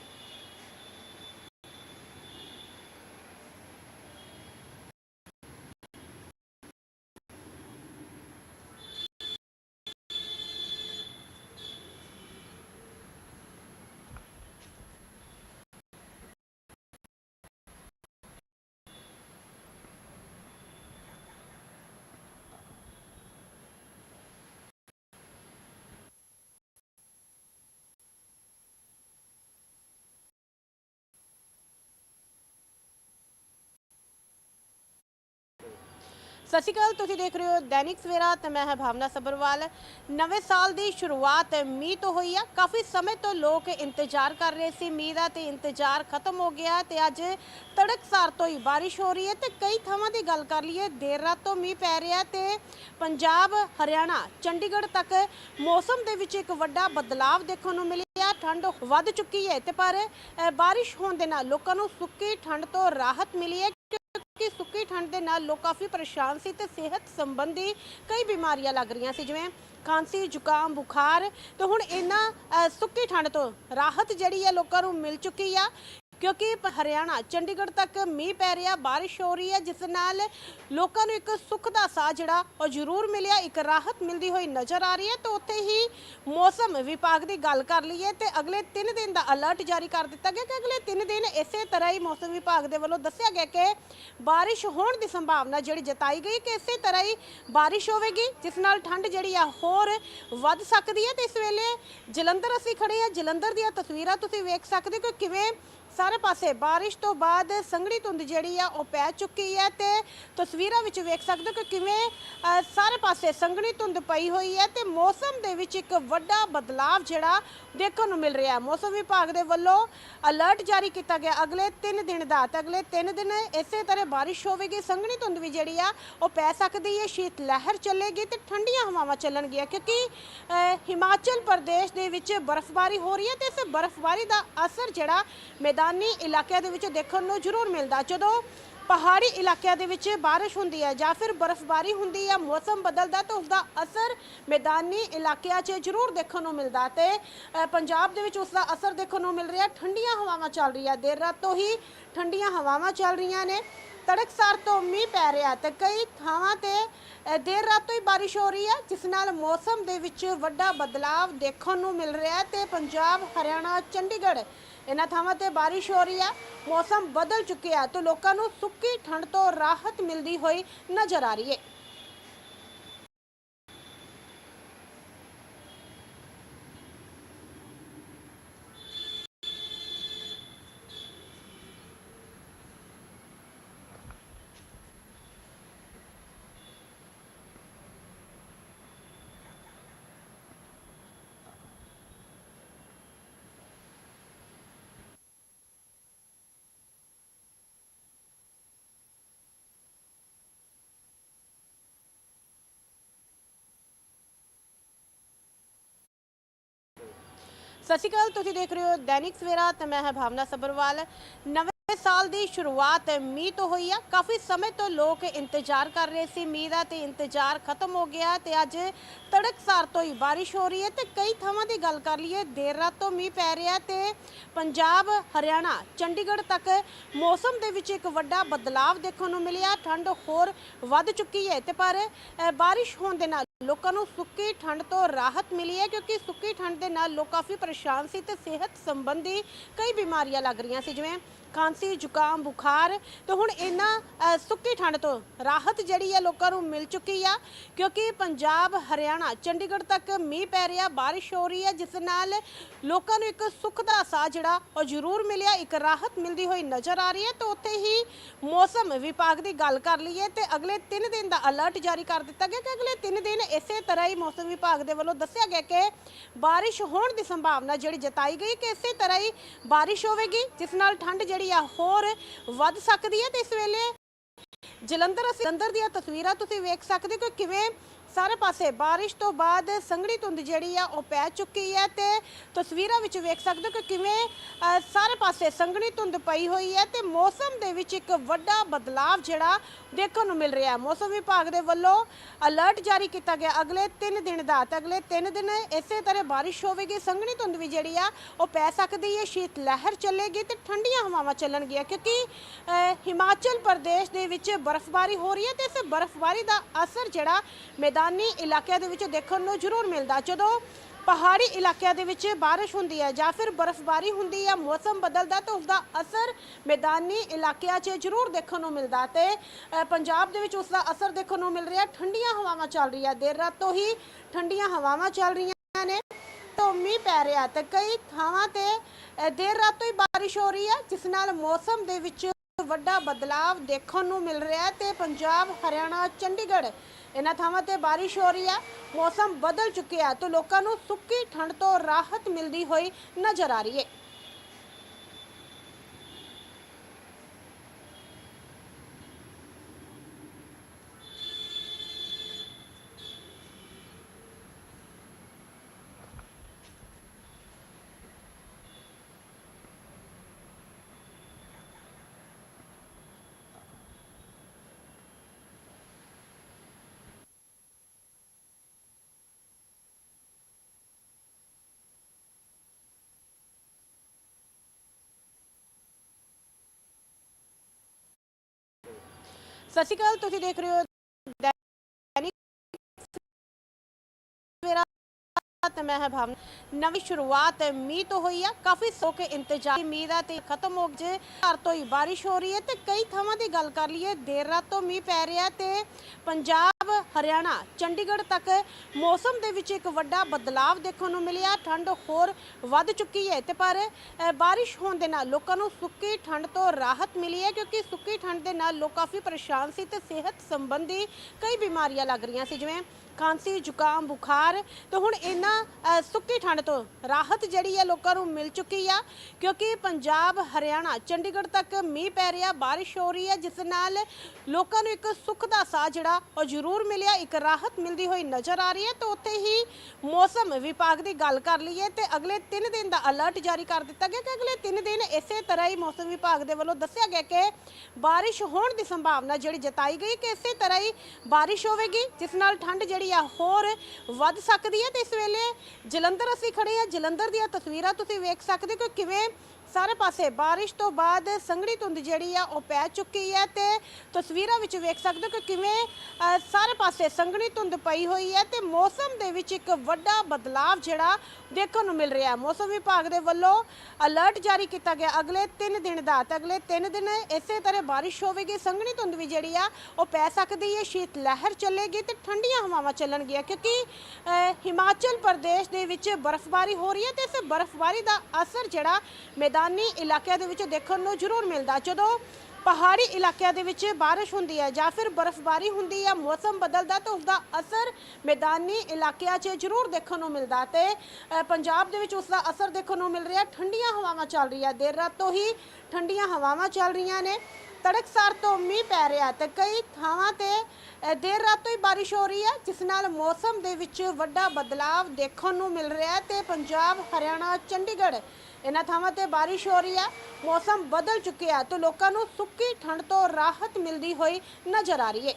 ਸਤਿ ਸ਼੍ਰੀ ਅਕਾਲ, ਤੁਸੀਂ ਦੇਖ ਰਹੇ ਹੋ ਦੈਨਿਕ ਸਵੇਰਾ, ਤੇ ਮੈਂ ਹਾਂ ਭਾਵਨਾ ਸਬਰਵਾਲ ਨਵੇਂ ਸਾਲ ਦੀ ਸ਼ੁਰੂਆਤ ਮੀਂਹ ਤੋਂ ਹੋਈ ਆ। ਕਾਫੀ ਸਮੇਂ ਤੋਂ ਲੋਕ ਇੰਤਜ਼ਾਰ ਕਰ ਰਹੇ ਸੀ। ਮੀਂਹ ਦਾ ਤੇ ਇੰਤਜ਼ਾਰ ਖਤਮ ਹੋ ਗਿਆ ਤੇ ਅੱਜ ਤੜਕਸਾਰ ਤੋਂ ਹੀ ਬਾਰਿਸ਼ ਹੋ ਰਹੀ ਹੈ ਤੇ ਕਈ ਥਾਵਾਂ ਦੀ ਗੱਲ ਕਰ ਲਈਏ, ਦੇਰ ਰਾਤ ਤੋਂ ਮੀਂਹ ਪੈ ਰਿਹਾ ਤੇ ਪੰਜਾਬ, ਹਰਿਆਣਾ, ਚੰਡੀਗੜ੍ਹ ਤੱਕ ਮੌਸਮ ਦੇ ਵਿੱਚ ਇੱਕ ਵੱਡਾ ਬਦਲਾਵ ਦੇਖਣ ਨੂੰ ਮਿਲਿਆ। ਠੰਡ ਵੱਧ ਚੁੱਕੀ ਹੈ ਤੇ ਪਰ ਬਾਰਿਸ਼ ਹੋਣ ਦੇ ਨਾਲ ਲੋਕਾਂ ਨੂੰ ਸੁੱਕੀ ਠੰਡ ਤੋਂ ਰਾਹਤ ਮਿਲੀ ਹੈ। ਕਿ ਸੁੱਕੀ ਠੰਡ ਦੇ ਨਾਲ ਲੋਕ ਕਾਫੀ ਪਰੇਸ਼ਾਨ ਸੀ ਤੇ ਸਿਹਤ ਸੰਬੰਧੀ ਕਈ ਬਿਮਾਰੀਆਂ ਲੱਗ ਰਹੀਆਂ ਸੀ ਜਿਵੇਂ ਖਾਂਸੀ ਜ਼ੁਕਾਮ ਬੁਖਾਰ। ਤੇ ਹੁਣ ਇਹਨਾਂ ਅ, ਸੁੱਕੀ ਠੰਡ ਤੋਂ ਰਾਹਤ ਜਿਹੜੀ ਹੈ ਲੋਕਾਂ ਨੂੰ ਮਿਲ ਚੁੱਕੀ ਆ। ਕਿਉਂਕਿ ਹਰਿਆਣਾ, ਚੰਡੀਗੜ੍ਹ ਤੱਕ ਮੀਂਹ ਪੈ ਰਿਹਾ, ਬਾਰਿਸ਼ ਹੋ ਰਹੀ ਹੈ, ਜਿਸ ਨਾਲ ਲੋਕਾਂ ਨੂੰ ਇੱਕ ਸੁੱਖ ਦਾ ਸਾਹ ਜਿਹੜਾ, ਉਹ ਜ਼ਰੂਰ ਮਿਲਿਆ, ਇੱਕ ਰਾਹਤ ਮਿਲਦੀ ਹੋਈ ਨਜ਼ਰ ਆ ਰਹੀ ਹੈ। ਤੇ ਉੱਥੇ ਹੀ ਮੌਸਮ ਵਿਭਾਗ ਦੀ ਗੱਲ ਕਰ ਲਈਏ ਤੇ ਅਗਲੇ 3 ਦਿਨ ਦਾ ਅਲਰਟ ਜਾਰੀ ਕਰ ਦਿੱਤਾ ਗਿਆ ਕਿ ਅਗਲੇ 3 ਦਿਨ ਇਸੇ ਤਰ੍ਹਾਂ ਹੀ ਮੌਸਮ ਵਿਭਾਗ ਦੇ ਵੱਲੋਂ ਦੱਸਿਆ ਗਿਆ ਕਿ ਬਾਰਿਸ਼ ਹੋਣ ਦੀ ਸੰਭਾਵਨਾ ਜਿਹੜੀ ਜਤਾਈ ਗਈ, ਕਿ ਇਸੇ ਤਰ੍ਹਾਂ ਹੀ ਬਾਰਿਸ਼ ਹੋਵੇਗੀ, ਜਿਸ ਨਾਲ ਠੰਡ ਜਿਹੜੀ ਆ ਹੋਰ ਵੱਧ ਸਕਦੀ ਹੈ। ਤੇ ਇਸ ਵੇਲੇ ਜਲੰਧਰ ਅਸੀਂ ਖੜੇ ਆ ਜਲੰਧਰ ਦੀਆਂ ਤਸਵੀਰਾਂ ਤੁਸੀਂ ਵੇਖ ਸਕਦੇ ਹੋ ਕਿ ਕਿਵੇਂ ਸਾਰੇ ਪਾਸੇ ਬਾਰਿਸ਼ ਤੋਂ ਬਾਅਦ ਸੰਘਣੀ ਧੁੰਦ ਜਿਹੜੀ ਆ ਉਹ ਪੈ ਚੁੱਕੀ ਹੈ ਤੇ ਤਸਵੀਰਾਂ ਵਿੱਚ ਵੇਖ ਸਕਦੇ ਹੋ ਕਿ ਕਿਵੇਂ ਅ, ਸਾਰੇ ਪਾਸੇ ਸੰਘਣੀ ਧੁੰਦ ਪਈ ਹੋਈ ਹੈ ਤੇ ਮੌਸਮ ਦੇ ਵਿੱਚ ਇੱਕ ਵੱਡਾ ਬਦਲਾਵ ਜਿਹੜਾ ਦੇਖਣ ਨੂੰ ਮਿਲ ਰਿਹਾ ਹੈ। ਮੌਸਮ ਵਿਭਾਗ ਦੇ ਵੱਲੋਂ ਅਲਰਟ ਜਾਰੀ ਕੀਤਾ ਗਿਆ ਅਗਲੇ 3 ਦਿਨ ਦਾ ਤੇ ਅਗਲੇ 3 ਦਿਨ ਇਸੇ ਤਰ੍ਹਾਂ ਬਾਰਿਸ਼ ਹੋਵੇਗੀ ਸੰਘਣੀ ਧੁੰਦ ਵੀ ਜਿਹੜੀ ਆ ਉਹ ਪੈ ਸਕਦੀ ਹੈ ਸ਼ੀਤ ਲਹਿਰ ਚੱਲੇਗੀ ਤੇ ਠੰਡੀਆਂ ਹਵਾਵਾਂ ਚੱਲਣਗੀਆਂ ਕਿਉਂਕਿ ਅ, ਹਿਮਾਚਲ ਪ੍ਰਦੇਸ਼ ਦੇ ਵਿੱਚ ਬਰਫ਼ਬਾਰੀ ਹੋ ਰਹੀ ਹੈ ਤੇ ਇਸ ਬਰਫ਼ਬਾਰੀ ਦਾ ਅਸਰ ਜਿਹੜਾ ਮੈਦਾਨੀ ਮੈਦਾਨੀ ਇਲਾਕਿਆਂ ਦੇ ਵਿੱਚ ਦੇਖਣ ਨੂੰ ਜ਼ਰੂਰ ਮਿਲਦਾ। ਜਦੋਂ ਪਹਾੜੀ ਇਲਾਕਿਆਂ ਦੇ ਵਿੱਚ ਬਾਰਿਸ਼ ਹੁੰਦੀ ਹੈ ਜਾਂ ਫਿਰ ਬਰਫ਼ਬਾਰੀ ਹੁੰਦੀ ਹੈ ਮੌਸਮ ਬਦਲਦਾ ਤਾਂ ਉਸ ਦਾ ਅਸਰ ਮੈਦਾਨੀ ਇਲਾਕਿਆਂ 'ਚ ਜ਼ਰੂਰ ਦੇਖਣ ਨੂੰ ਮਿਲਦਾ ਤੇ ਅ, ਪੰਜਾਬ ਦੇ ਵਿੱਚ ਉਸ ਦਾ ਅਸਰ ਦੇਖਣ ਨੂੰ ਮਿਲ ਰਿਹਾ। ਠੰਡੀਆਂ ਹਵਾਵਾਂ ਚੱਲ ਰਹੀਆਂ ਦੇਰ ਰਾਤ ਤੋਂ ਹੀ ਠੰਡੀਆਂ ਹਵਾਵਾਂ ਚੱਲ ਰਹੀਆਂ ਨੇ। ਤੜਕਸਾਰ ਤੋਂ ਮੀਂਹ ਪੈ ਰਿਹਾ ਤੇ ਕਈ ਥਾਵਾਂ ਤੇ ਅ, ਦੇਰ ਰਾਤ ਤੋਂ ਹੀ ਬਾਰਿਸ਼ ਹੋ ਰਹੀ ਹੈ ਜਿਸ ਨਾਲ ਮੌਸਮ ਦੇ ਵਿੱਚ ਵੱਡਾ ਬਦਲਾਵ ਦੇਖਣ ਨੂੰ ਮਿਲ ਰਿਹਾ ਹੈ ਤੇ ਪੰਜਾਬ ਹਰਿਆਣਾ ਚੰਡੀਗੜ੍ਹ ਇਹਨਾਂ ਥਾਵਾਂ ਤੇ ਬਾਰਿਸ਼ ਹੋ ਰਹੀ ਹੈ ਮੌਸਮ ਬਦਲ ਚੁੱਕਿਆ ਤੇ ਲੋਕਾਂ ਨੂੰ ਸੁੱਕੀ ਠੰਡ ਤੋਂ ਰਾਹਤ ਮਿਲਦੀ ਹੋਈ ਨਜ਼ਰ ਆ ਰਹੀ ਹੈ। ਸਤਿ ਸ਼੍ਰੀ ਅਕਾਲ, ਤੁਸੀਂ ਦੇਖ ਰਹੇ ਹੋ ਦੈਨਿਕ ਸਵੇਰਾ, ਤੇ ਮੈਂ ਹਾਂ ਭਾਵਨਾ ਸਬਰਵਾਲ ਨਵੇਂ ਸਾਲ ਦੀ ਸ਼ੁਰੂਆਤ ਮੀਂਹ ਤੋਂ ਹੋਈ ਆ। ਕਾਫੀ ਸਮੇਂ ਤੋਂ ਲੋਕ ਇੰਤਜ਼ਾਰ ਕਰ ਰਹੇ ਸੀ ਮੀਂਹ ਦਾ, ਤੇ ਇੰਤਜ਼ਾਰ ਖਤਮ ਹੋ ਗਿਆ ਤੇ ਅੱਜ ਤੜਕਸਾਰ ਤੋਂ ਹੀ ਬਾਰਿਸ਼ ਹੋ ਰਹੀ ਹੈ। ਤੇ ਕਈ ਥਾਵਾਂ ਦੀ ਗੱਲ ਕਰ ਲਈਏ, ਦੇਰ ਰਾਤ ਤੋਂ ਮੀਂਹ ਪੈ ਰਿਹਾ ਤੇ ਪੰਜਾਬ, ਹਰਿਆਣਾ, ਚੰਡੀਗੜ੍ਹ ਤੱਕ ਮੌਸਮ ਦੇ ਵਿੱਚ ਇੱਕ ਵੱਡਾ ਬਦਲਾਵ ਦੇਖਣ ਨੂੰ ਮਿਲਿਆ। ਠੰਡ ਹੋਰ ਵੱਧ ਚੁੱਕੀ ਹੈ ਤੇ ਪਰ ਬਾਰਿਸ਼ ਹੋਣ ਦੇ ਨਾਲ ਲੋਕਾਂ ਨੂੰ ਸੁੱਕੀ ਠੰਡ ਤੋਂ ਰਾਹਤ ਮਿਲੀ ਹੈ, ਕਿਉਂਕਿ ਸੁੱਕੀ ਠੰਡ ਦੇ ਨਾਲ ਲੋਕ ਕਾਫੀ ਪਰੇਸ਼ਾਨ ਸੀ ਤੇ ਸਿਹਤ ਸੰਬੰਧੀ ਕਈ ਬਿਮਾਰੀਆਂ ਲੱਗ ਰਹੀਆਂ ਸੀ, ਜਿਵੇਂ ਖਾਂਸੀ ਜ਼ੁਕਾਮ, ਬੁਖਾਰ, ਤੇ ਹੁਣ ਇਹਨਾਂ ਸੁੱਕੀ ਠੰਡ ਤੋਂ ਰਾਹਤ ਜਿਹੜੀ ਹੈ ਲੋਕਾਂ ਨੂੰ ਮਿਲ ਚੁੱਕੀ ਆ, ਕਿਉਂਕਿ ਪੰਜਾਬ, ਹਰਿਆਣਾ, ਚੰਡੀਗੜ੍ਹ ਤੱਕ ਮੀਂਹ ਪੈ ਰਿਹਾ, ਬਾਰਿਸ਼ ਹੋ ਰਹੀ ਹੈ ਜਿਸ ਨਾਲ ਲੋਕਾਂ ਨੂੰ ਇੱਕ ਸੁੱਖ ਦਾ ਸਾਹ ਜਿਹੜਾ, ਉਹ ਜ਼ਰੂਰ ਮਿਲਿਆ, ਇੱਕ ਰਾਹਤ ਮਿਲਦੀ ਹੋਈ ਨਜ਼ਰ ਆ ਰਹੀ ਹੈ, ਤੇ ਉੱਥੇ ਹੀ ਮੌਸਮ ਵਿਭਾਗ ਦੀ ਗੱਲ ਕਰ ਲਈਏ, ਤੇ ਅਗਲੇ 3 ਦਿਨ ਦਾ ਅਲਰਟ ਜਾਰੀ ਕਰ ਦਿੱਤਾ ਗਿਆ ਕਿ ਅਗਲੇ 3 ਦਿਨ ਇਸੇ ਤਰ੍ਹਾਂ ਹੀ ਮੌਸਮ ਵਿਭਾਗ ਦੇ ਵੱਲੋਂ ਦੱਸਿਆ ਗਿਆ ਕਿ ਬਾਰਿਸ਼ ਹੋਣ ਦੀ ਸੰਭਾਵਨਾ ਜਿਹੜੀ ਜਤਾਈ ਗਈ, ਕਿ ਇਸੇ ਤਰ੍ਹਾਂ ਹੀ ਬਾਰਿਸ਼ ਹੋਵੇਗੀ, ਜਿਸ ਨਾਲ ਠੰਡ ਜਿਹੜੀ ਆ ਹੋਰ ਵੱਧ ਸਕਦੀ ਹੈ ਤੇ ਇਸ ਵੇਲੇ ਜਲੰਧਰ ਅਸੀਂ ਜਲੰਧਰ ਦੀਆਂ ਤਸਵੀਰਾਂ ਤੁਸੀਂ ਵੇਖ ਸਕਦੇ ਹੋ ਕਿ ਕਿਵੇਂ ਸਾਰੇ ਪਾਸੇ ਬਾਰਿਸ਼ ਤੋਂ ਬਾਅਦ ਸੰਘਣੀ ਧੁੰਦ ਜਿਹੜੀ ਆ ਉਹ ਪੈ ਚੁੱਕੀ ਹੈ ਤੇ ਤਸਵੀਰਾਂ ਵਿੱਚ ਵੇਖ ਸਕਦੇ ਹੋ ਕਿ ਕਿਵੇਂ ਅ, ਸਾਰੇ ਪਾਸੇ ਸੰਘਣੀ ਧੁੰਦ ਪਈ ਹੋਈ ਹੈ ਤੇ ਮੌਸਮ ਦੇ ਵਿੱਚ ਇੱਕ ਵੱਡਾ ਬਦਲਾਵ ਜਿਹੜਾ ਦੇਖਣ ਨੂੰ ਮਿਲ ਰਿਹਾ ਹੈ। ਮੌਸਮ ਵਿਭਾਗ ਦੇ ਵੱਲੋਂ ਅਲਰਟ ਜਾਰੀ ਕੀਤਾ ਗਿਆ। ਅਗਲੇ 3 ਦਿਨ ਦਾ ਤੇ ਅਗਲੇ 3 ਦਿਨ ਇਸੇ ਤਰ੍ਹਾਂ ਬਾਰਿਸ਼ ਹੋਵੇਗੀ ਸੰਘਣੀ ਧੁੰਦ ਵੀ ਜਿਹੜੀ ਆ ਉਹ ਪੈ ਸਕਦੀ ਹੈ ਸ਼ੀਤ ਲਹਿਰ ਚੱਲੇਗੀ ਤੇ ਠੰਡੀਆਂ ਹਵਾਵਾਂ ਚੱਲਣਗੀਆਂ ਕਿਉਂਕਿ ਅ, ਹਿਮਾਚਲ ਪ੍ਰਦੇਸ਼ ਦੇ ਵਿੱਚ ਬਰਫ਼ਬਾਰੀ ਹੋ ਰਹੀ ਹੈ ਤੇ ਇਸ ਬਰਫ਼ਬਾਰੀ ਦਾ ਅਸਰ ਜਿਹੜਾ ਮੈਦਾਨੀ ਮੈਦਾਨੀ ਇਲਾਕਿਆਂ ਦੇ ਵਿੱਚ ਦੇਖਣ ਨੂੰ ਜ਼ਰੂਰ ਮਿਲਦਾ। ਜਦੋਂ ਪਹਾੜੀ ਇਲਾਕਿਆਂ ਦੇ ਵਿੱਚ ਬਾਰਿਸ਼ ਹੁੰਦੀ ਹੈ ਜਾਂ ਫਿਰ ਬਰਫ਼ਬਾਰੀ ਹੁੰਦੀ ਹੈ ਮੌਸਮ ਬਦਲਦਾ ਤਾਂ ਉਸ ਦਾ ਅਸਰ ਮੈਦਾਨੀ ਇਲਾਕਿਆਂ 'ਚ ਜ਼ਰੂਰ ਦੇਖਣ ਨੂੰ ਮਿਲਦਾ ਤੇ ਪੰਜਾਬ ਦੇ ਵਿੱਚ ਉਸ ਦਾ ਅਸਰ ਦੇਖਣ ਨੂੰ ਮਿਲ ਰਿਹਾ। ਠੰਡੀਆਂ ਹਵਾਵਾਂ ਚੱਲ ਰਹੀਆਂ, ਦੇਰ ਰਾਤ ਤੋਂ ਹੀ ਠੰਡੀਆਂ ਹਵਾਵਾਂ ਚੱਲ ਰਹੀਆਂ ਨੇ ਤੋਂ ਮੀਂਹ ਪੈ ਰਿਹਾ ਤੇ ਕਈ ਥਾਵਾਂ ਤੇ ਦੇਰ ਰਾਤ ਤੋਂ ਹੀ ਬਾਰਿਸ਼ ਹੋ ਰਹੀ ਹੈ, ਜਿਸ ਨਾਲ ਮੌਸਮ ਦੇ ਵਿੱਚ ਵੱਡਾ ਬਦਲਾਵ ਦੇਖਣ ਨੂੰ ਮਿਲ ਰਿਹਾ ਹੈ ਤੇ ਪੰਜਾਬ, ਹਰਿਆਣਾ, ਚੰਡੀਗੜ੍ਹ ਇਹਨਾਂ ਥਾਵਾਂ ਤੇ ਬਾਰਿਸ਼ ਹੋ ਰਹੀ ਹੈ। ਮੌਸਮ ਬਦਲ ਚੁੱਕਿਆ ਹੈ ਤੇ ਲੋਕਾਂ ਨੂੰ ਸੁੱਕੀ ਠੰਡ ਤੋਂ ਰਾਹਤ ਮਿਲਦੀ ਹੋਈ ਨਜ਼ਰ ਆ ਰਹੀ ਹੈ। ਸਤਿ ਸ਼੍ਰੀ ਅਕਾਲ, ਤੁਸੀਂ ਦੇਖ ਰਹੇ ਹੋ ਦੈਨਿਕ ਸਵੇਰਾ ਤੇ ਮੈਂ ਹਾਂ ਭਾਵਨਾ। ਨਵੀਂ ਸ਼ੁਰੂਆਤ ਮੀਂਹ ਤੋਂ ਹੋਈ ਆ, ਕਾਫੀ ਸੋ ਕੇ ਇੰਤਜ਼ਾਰ ਮੀਂਹ ਦਾ ਤੇ ਖਤਮ ਹੋ ਜੇ, ਘਰ ਤੋਂ ਹੀ ਬਾਰਿਸ਼ ਹੋ ਰਹੀ ਹੈ ਤੇ ਕਈ ਥਾਵਾਂ ਦੀ ਗੱਲ ਕਰ ਲਈਏ, ਦੇਰ ਰਾਤ ਤੋਂ ਮੀਂਹ ਪੈ ਰਿਹਾ ਤੇ ਪੰਜਾਬ ਹਰਿਆਣਾ। ਚੰਡੀਗੜ੍ਹ ਤੱਕ ਮੌਸਮ ਦੇ ਵਿੱਚ ਇੱਕ ਵੱਡਾ ਬਦਲਾਵ ਦੇਖਣ ਨੂੰ ਮਿਲਿਆ। ਠੰਡ ਹੋਰ ਵੱਧ ਚੁੱਕੀ ਹੈ ਤੇ ਪਰ ਬਾਰਿਸ਼ ਹੋਣ ਦੇ ਨਾਲ ਲੋਕਾਂ ਨੂੰ ਸੁੱਕੀ ਠੰਡ ਤੋਂ ਰਾਹਤ ਮਿਲੀ ਹੈ ਕਿਉਂਕਿ ਸੁੱਕੀ ਠੰਡ ਦੇ ਨਾਲ ਲੋਕ ਕਾਫੀ ਪਰੇਸ਼ਾਨ ਸੀ ਤੇ ਸਿਹਤ ਸੰਬੰਧੀ ਕਈ ਬਿਮਾਰੀਆਂ ਲੱਗ ਰਹੀਆਂ ਸੀ, ਜਿਵੇਂ ਖਾਂਸੀ, ਜ਼ੁਕਾਮ, ਬੁਖਾਰ। ਤੇ ਹੁਣ ਇਹਨਾਂ ਸੁੱਕੀ ਠੰਡ ਤੋਂ ਰਾਹਤ ਜਿਹੜੀ ਹੈ ਲੋਕਾਂ ਨੂੰ ਮਿਲ ਚੁੱਕੀ ਆ ਕਿਉਂਕਿ ਪੰਜਾਬ, ਹਰਿਆਣਾ, ਚੰਡੀਗੜ੍ਹ ਤੱਕ ਮੀਂਹ ਪੈ ਰਿਹਾ, ਬਾਰਿਸ਼ ਹੋ ਰਹੀ ਹੈ, ਜਿਸ ਨਾਲ ਲੋਕਾਂ ਨੂੰ ਇੱਕ ਸੁੱਖ ਦਾ ਸਾਹ ਜਿਹੜਾ ਉਹ ਜ਼ਰੂਰ ਮਿਲਿਆ, ਇੱਕ ਰਾਹਤ ਮਿਲਦੀ ਹੋਈ ਨਜ਼ਰ ਆ ਰਹੀ ਹੈ, ਤੇ ਉੱਥੇ ਹੀ ਮੌਸਮ ਵਿਭਾਗ ਦੀ ਗੱਲ ਕਰ ਲਈਏ ਤੇ ਅਗਲੇ 3 ਦਿਨ ਦਾ ਅਲਰਟ ਜਾਰੀ ਕਰ ਦਿੱਤਾ ਗਿਆ ਕਿ ਅਗਲੇ 3 ਦਿਨ ਇਸੇ ਤਰ੍ਹਾਂ ਹੀ ਮੌਸਮ ਵਿਭਾਗ ਦੇ ਵੱਲੋਂ ਦੱਸਿਆ ਗਿਆ ਕਿ ਬਾਰਿਸ਼ ਹੋਣ ਦੀ ਸੰਭਾਵਨਾ ਜਿਹੜੀ ਜਤਾਈ ਗਈ ਕਿ ਇਸੇ ਤਰ੍ਹਾਂ ਹੀ ਬਾਰਿਸ਼ ਹੋਵੇਗੀ, ਜਿਸ ਨਾਲ ਠੰਡ ਜਿਹੜੀ ਆ ਹੋਰ ਵੱਧ ਸਕਦੀ ਹੈ ਤੇ ਇਸ ਵੇਲੇ ਜਲੰਧਰ ਅਸੀਂ ਖੜੇ ਆ ਜਲੰਧਰ ਦੀਆਂ ਤਸਵੀਰਾਂ ਤੁਸੀਂ ਵੇਖ ਸਕਦੇ ਹੋ ਕਿ ਕਿਵੇਂ ਸਾਰੇ ਪਾਸੇ ਬਾਰਿਸ਼ ਤੋਂ ਬਾਅਦ ਸੰਘਣੀ ਧੁੰਦ ਜਿਹੜੀ ਆ ਉਹ ਪੈ ਚੁੱਕੀ ਹੈ ਤੇ ਤਸਵੀਰਾਂ ਵਿੱਚ ਵੇਖ ਸਕਦੇ ਹੋ ਕਿ ਕਿਵੇਂ ਅ, ਸਾਰੇ ਪਾਸੇ ਸੰਘਣੀ ਧੁੰਦ ਪਈ ਹੋਈ ਹੈ ਤੇ ਮੌਸਮ ਦੇ ਵਿੱਚ ਇੱਕ ਵੱਡਾ ਬਦਲਾਵ ਜਿਹੜਾ ਦੇਖਣ ਨੂੰ ਮਿਲ ਰਿਹਾ। ਹੈ ਮੌਸਮ ਵਿਭਾਗ ਦੇ ਵੱਲੋਂ ਅਲਰਟ ਜਾਰੀ ਕੀਤਾ ਗਿਆ। ਅਗਲੇ 3 ਦਿਨ ਦਾ ਤੇ ਅਗਲੇ 3 ਦਿਨ ਇਸੇ ਤਰ੍ਹਾਂ ਬਾਰਿਸ਼ ਹੋਵੇਗੀ। ਸੰਘਣੀ ਧੁੰਦ ਵੀ ਜਿਹੜੀ ਆ ਉਹ ਪੈ ਸਕਦੀ ਹੈ। ਸ਼ੀਤ ਲਹਿਰ ਚੱਲੇਗੀ ਤੇ ਠੰਡੀਆਂ ਹਵਾਵਾਂ ਚੱਲਣਗੀਆਂ ਕਿਉਂਕਿ ਅ, ਹਿਮਾਚਲ ਪ੍ਰਦੇਸ਼ ਦੇ ਵਿੱਚ ਬਰਫ਼ਬਾਰੀ ਹੋ ਰਹੀ ਹੈ ਤੇ ਇਸ ਬਰਫ਼ਬਾਰੀ ਦਾ ਅਸਰ ਜਿਹੜਾ ਮੈਦਾਨੀ ਮੈਦਾਨੀ ਇਲਾਕਿਆਂ ਦੇ ਵਿੱਚ ਦੇਖਣ ਨੂੰ ਜ਼ਰੂਰ ਮਿਲਦਾ ਜਦੋਂ ਪਹਾੜੀ ਇਲਾਕਿਆਂ ਦੇ ਵਿੱਚ ਬਾਰਿਸ਼ ਹੁੰਦੀ ਹੈ ਜਾਂ ਫਿਰ ਬਰਫ਼ਬਾਰੀ ਹੁੰਦੀ ਹੈ ਮੌਸਮ ਬਦਲਦਾ ਤਾਂ ਉਸ ਦਾ ਅਸਰ ਮੈਦਾਨੀ ਇਲਾਕਿਆਂ 'ਚ ਜ਼ਰੂਰ ਦੇਖਣ ਨੂੰ ਮਿਲਦਾ ਤੇ ਅ, ਪੰਜਾਬ ਦੇ ਵਿੱਚ ਉਸ ਦਾ ਅਸਰ ਦੇਖਣ ਨੂੰ ਮਿਲ ਰਿਹਾ ਠੰਡੀਆਂ ਹਵਾਵਾਂ ਚੱਲ ਰਹੀਆਂ ਦੇਰ ਰਾਤ ਤੋਂ ਹੀ ਠੰਡੀਆਂ ਹਵਾਵਾਂ ਚੱਲ ਰਹੀਆਂ ਨੇ। ਤੜਕਸਾਰ ਤੋਂ ਮੀਂਹ ਪੈ ਰਿਹਾ ਤੇ ਕਈ ਥਾਵਾਂ ਤੇ ਅ, ਦੇਰ ਰਾਤ ਤੋਂ ਹੀ ਬਾਰਿਸ਼ ਹੋ ਰਹੀ ਹੈ ਜਿਸ ਨਾਲ ਮੌਸਮ ਦੇ ਵਿੱਚ ਵੱਡਾ ਬਦਲਾਵ ਦੇਖਣ ਨੂੰ ਮਿਲ ਰਿਹਾ ਹੈ ਤੇ ਪੰਜਾਬ ਹਰਿਆਣਾ ਚੰਡੀਗੜ੍ਹ ਇਹਨਾਂ ਥਾਵਾਂ ਤੇ ਬਾਰਿਸ਼ ਹੋ ਰਹੀ ਹੈ, ਮੌਸਮ ਬਦਲ ਚੁੱਕਿਆ ਤੇ ਲੋਕਾਂ ਨੂੰ ਸੁੱਕੀ ਠੰਡ ਤੋਂ ਰਾਹਤ ਮਿਲਦੀ ਹੋਈ ਨਜ਼ਰ ਆ ਰਹੀ ਹੈ।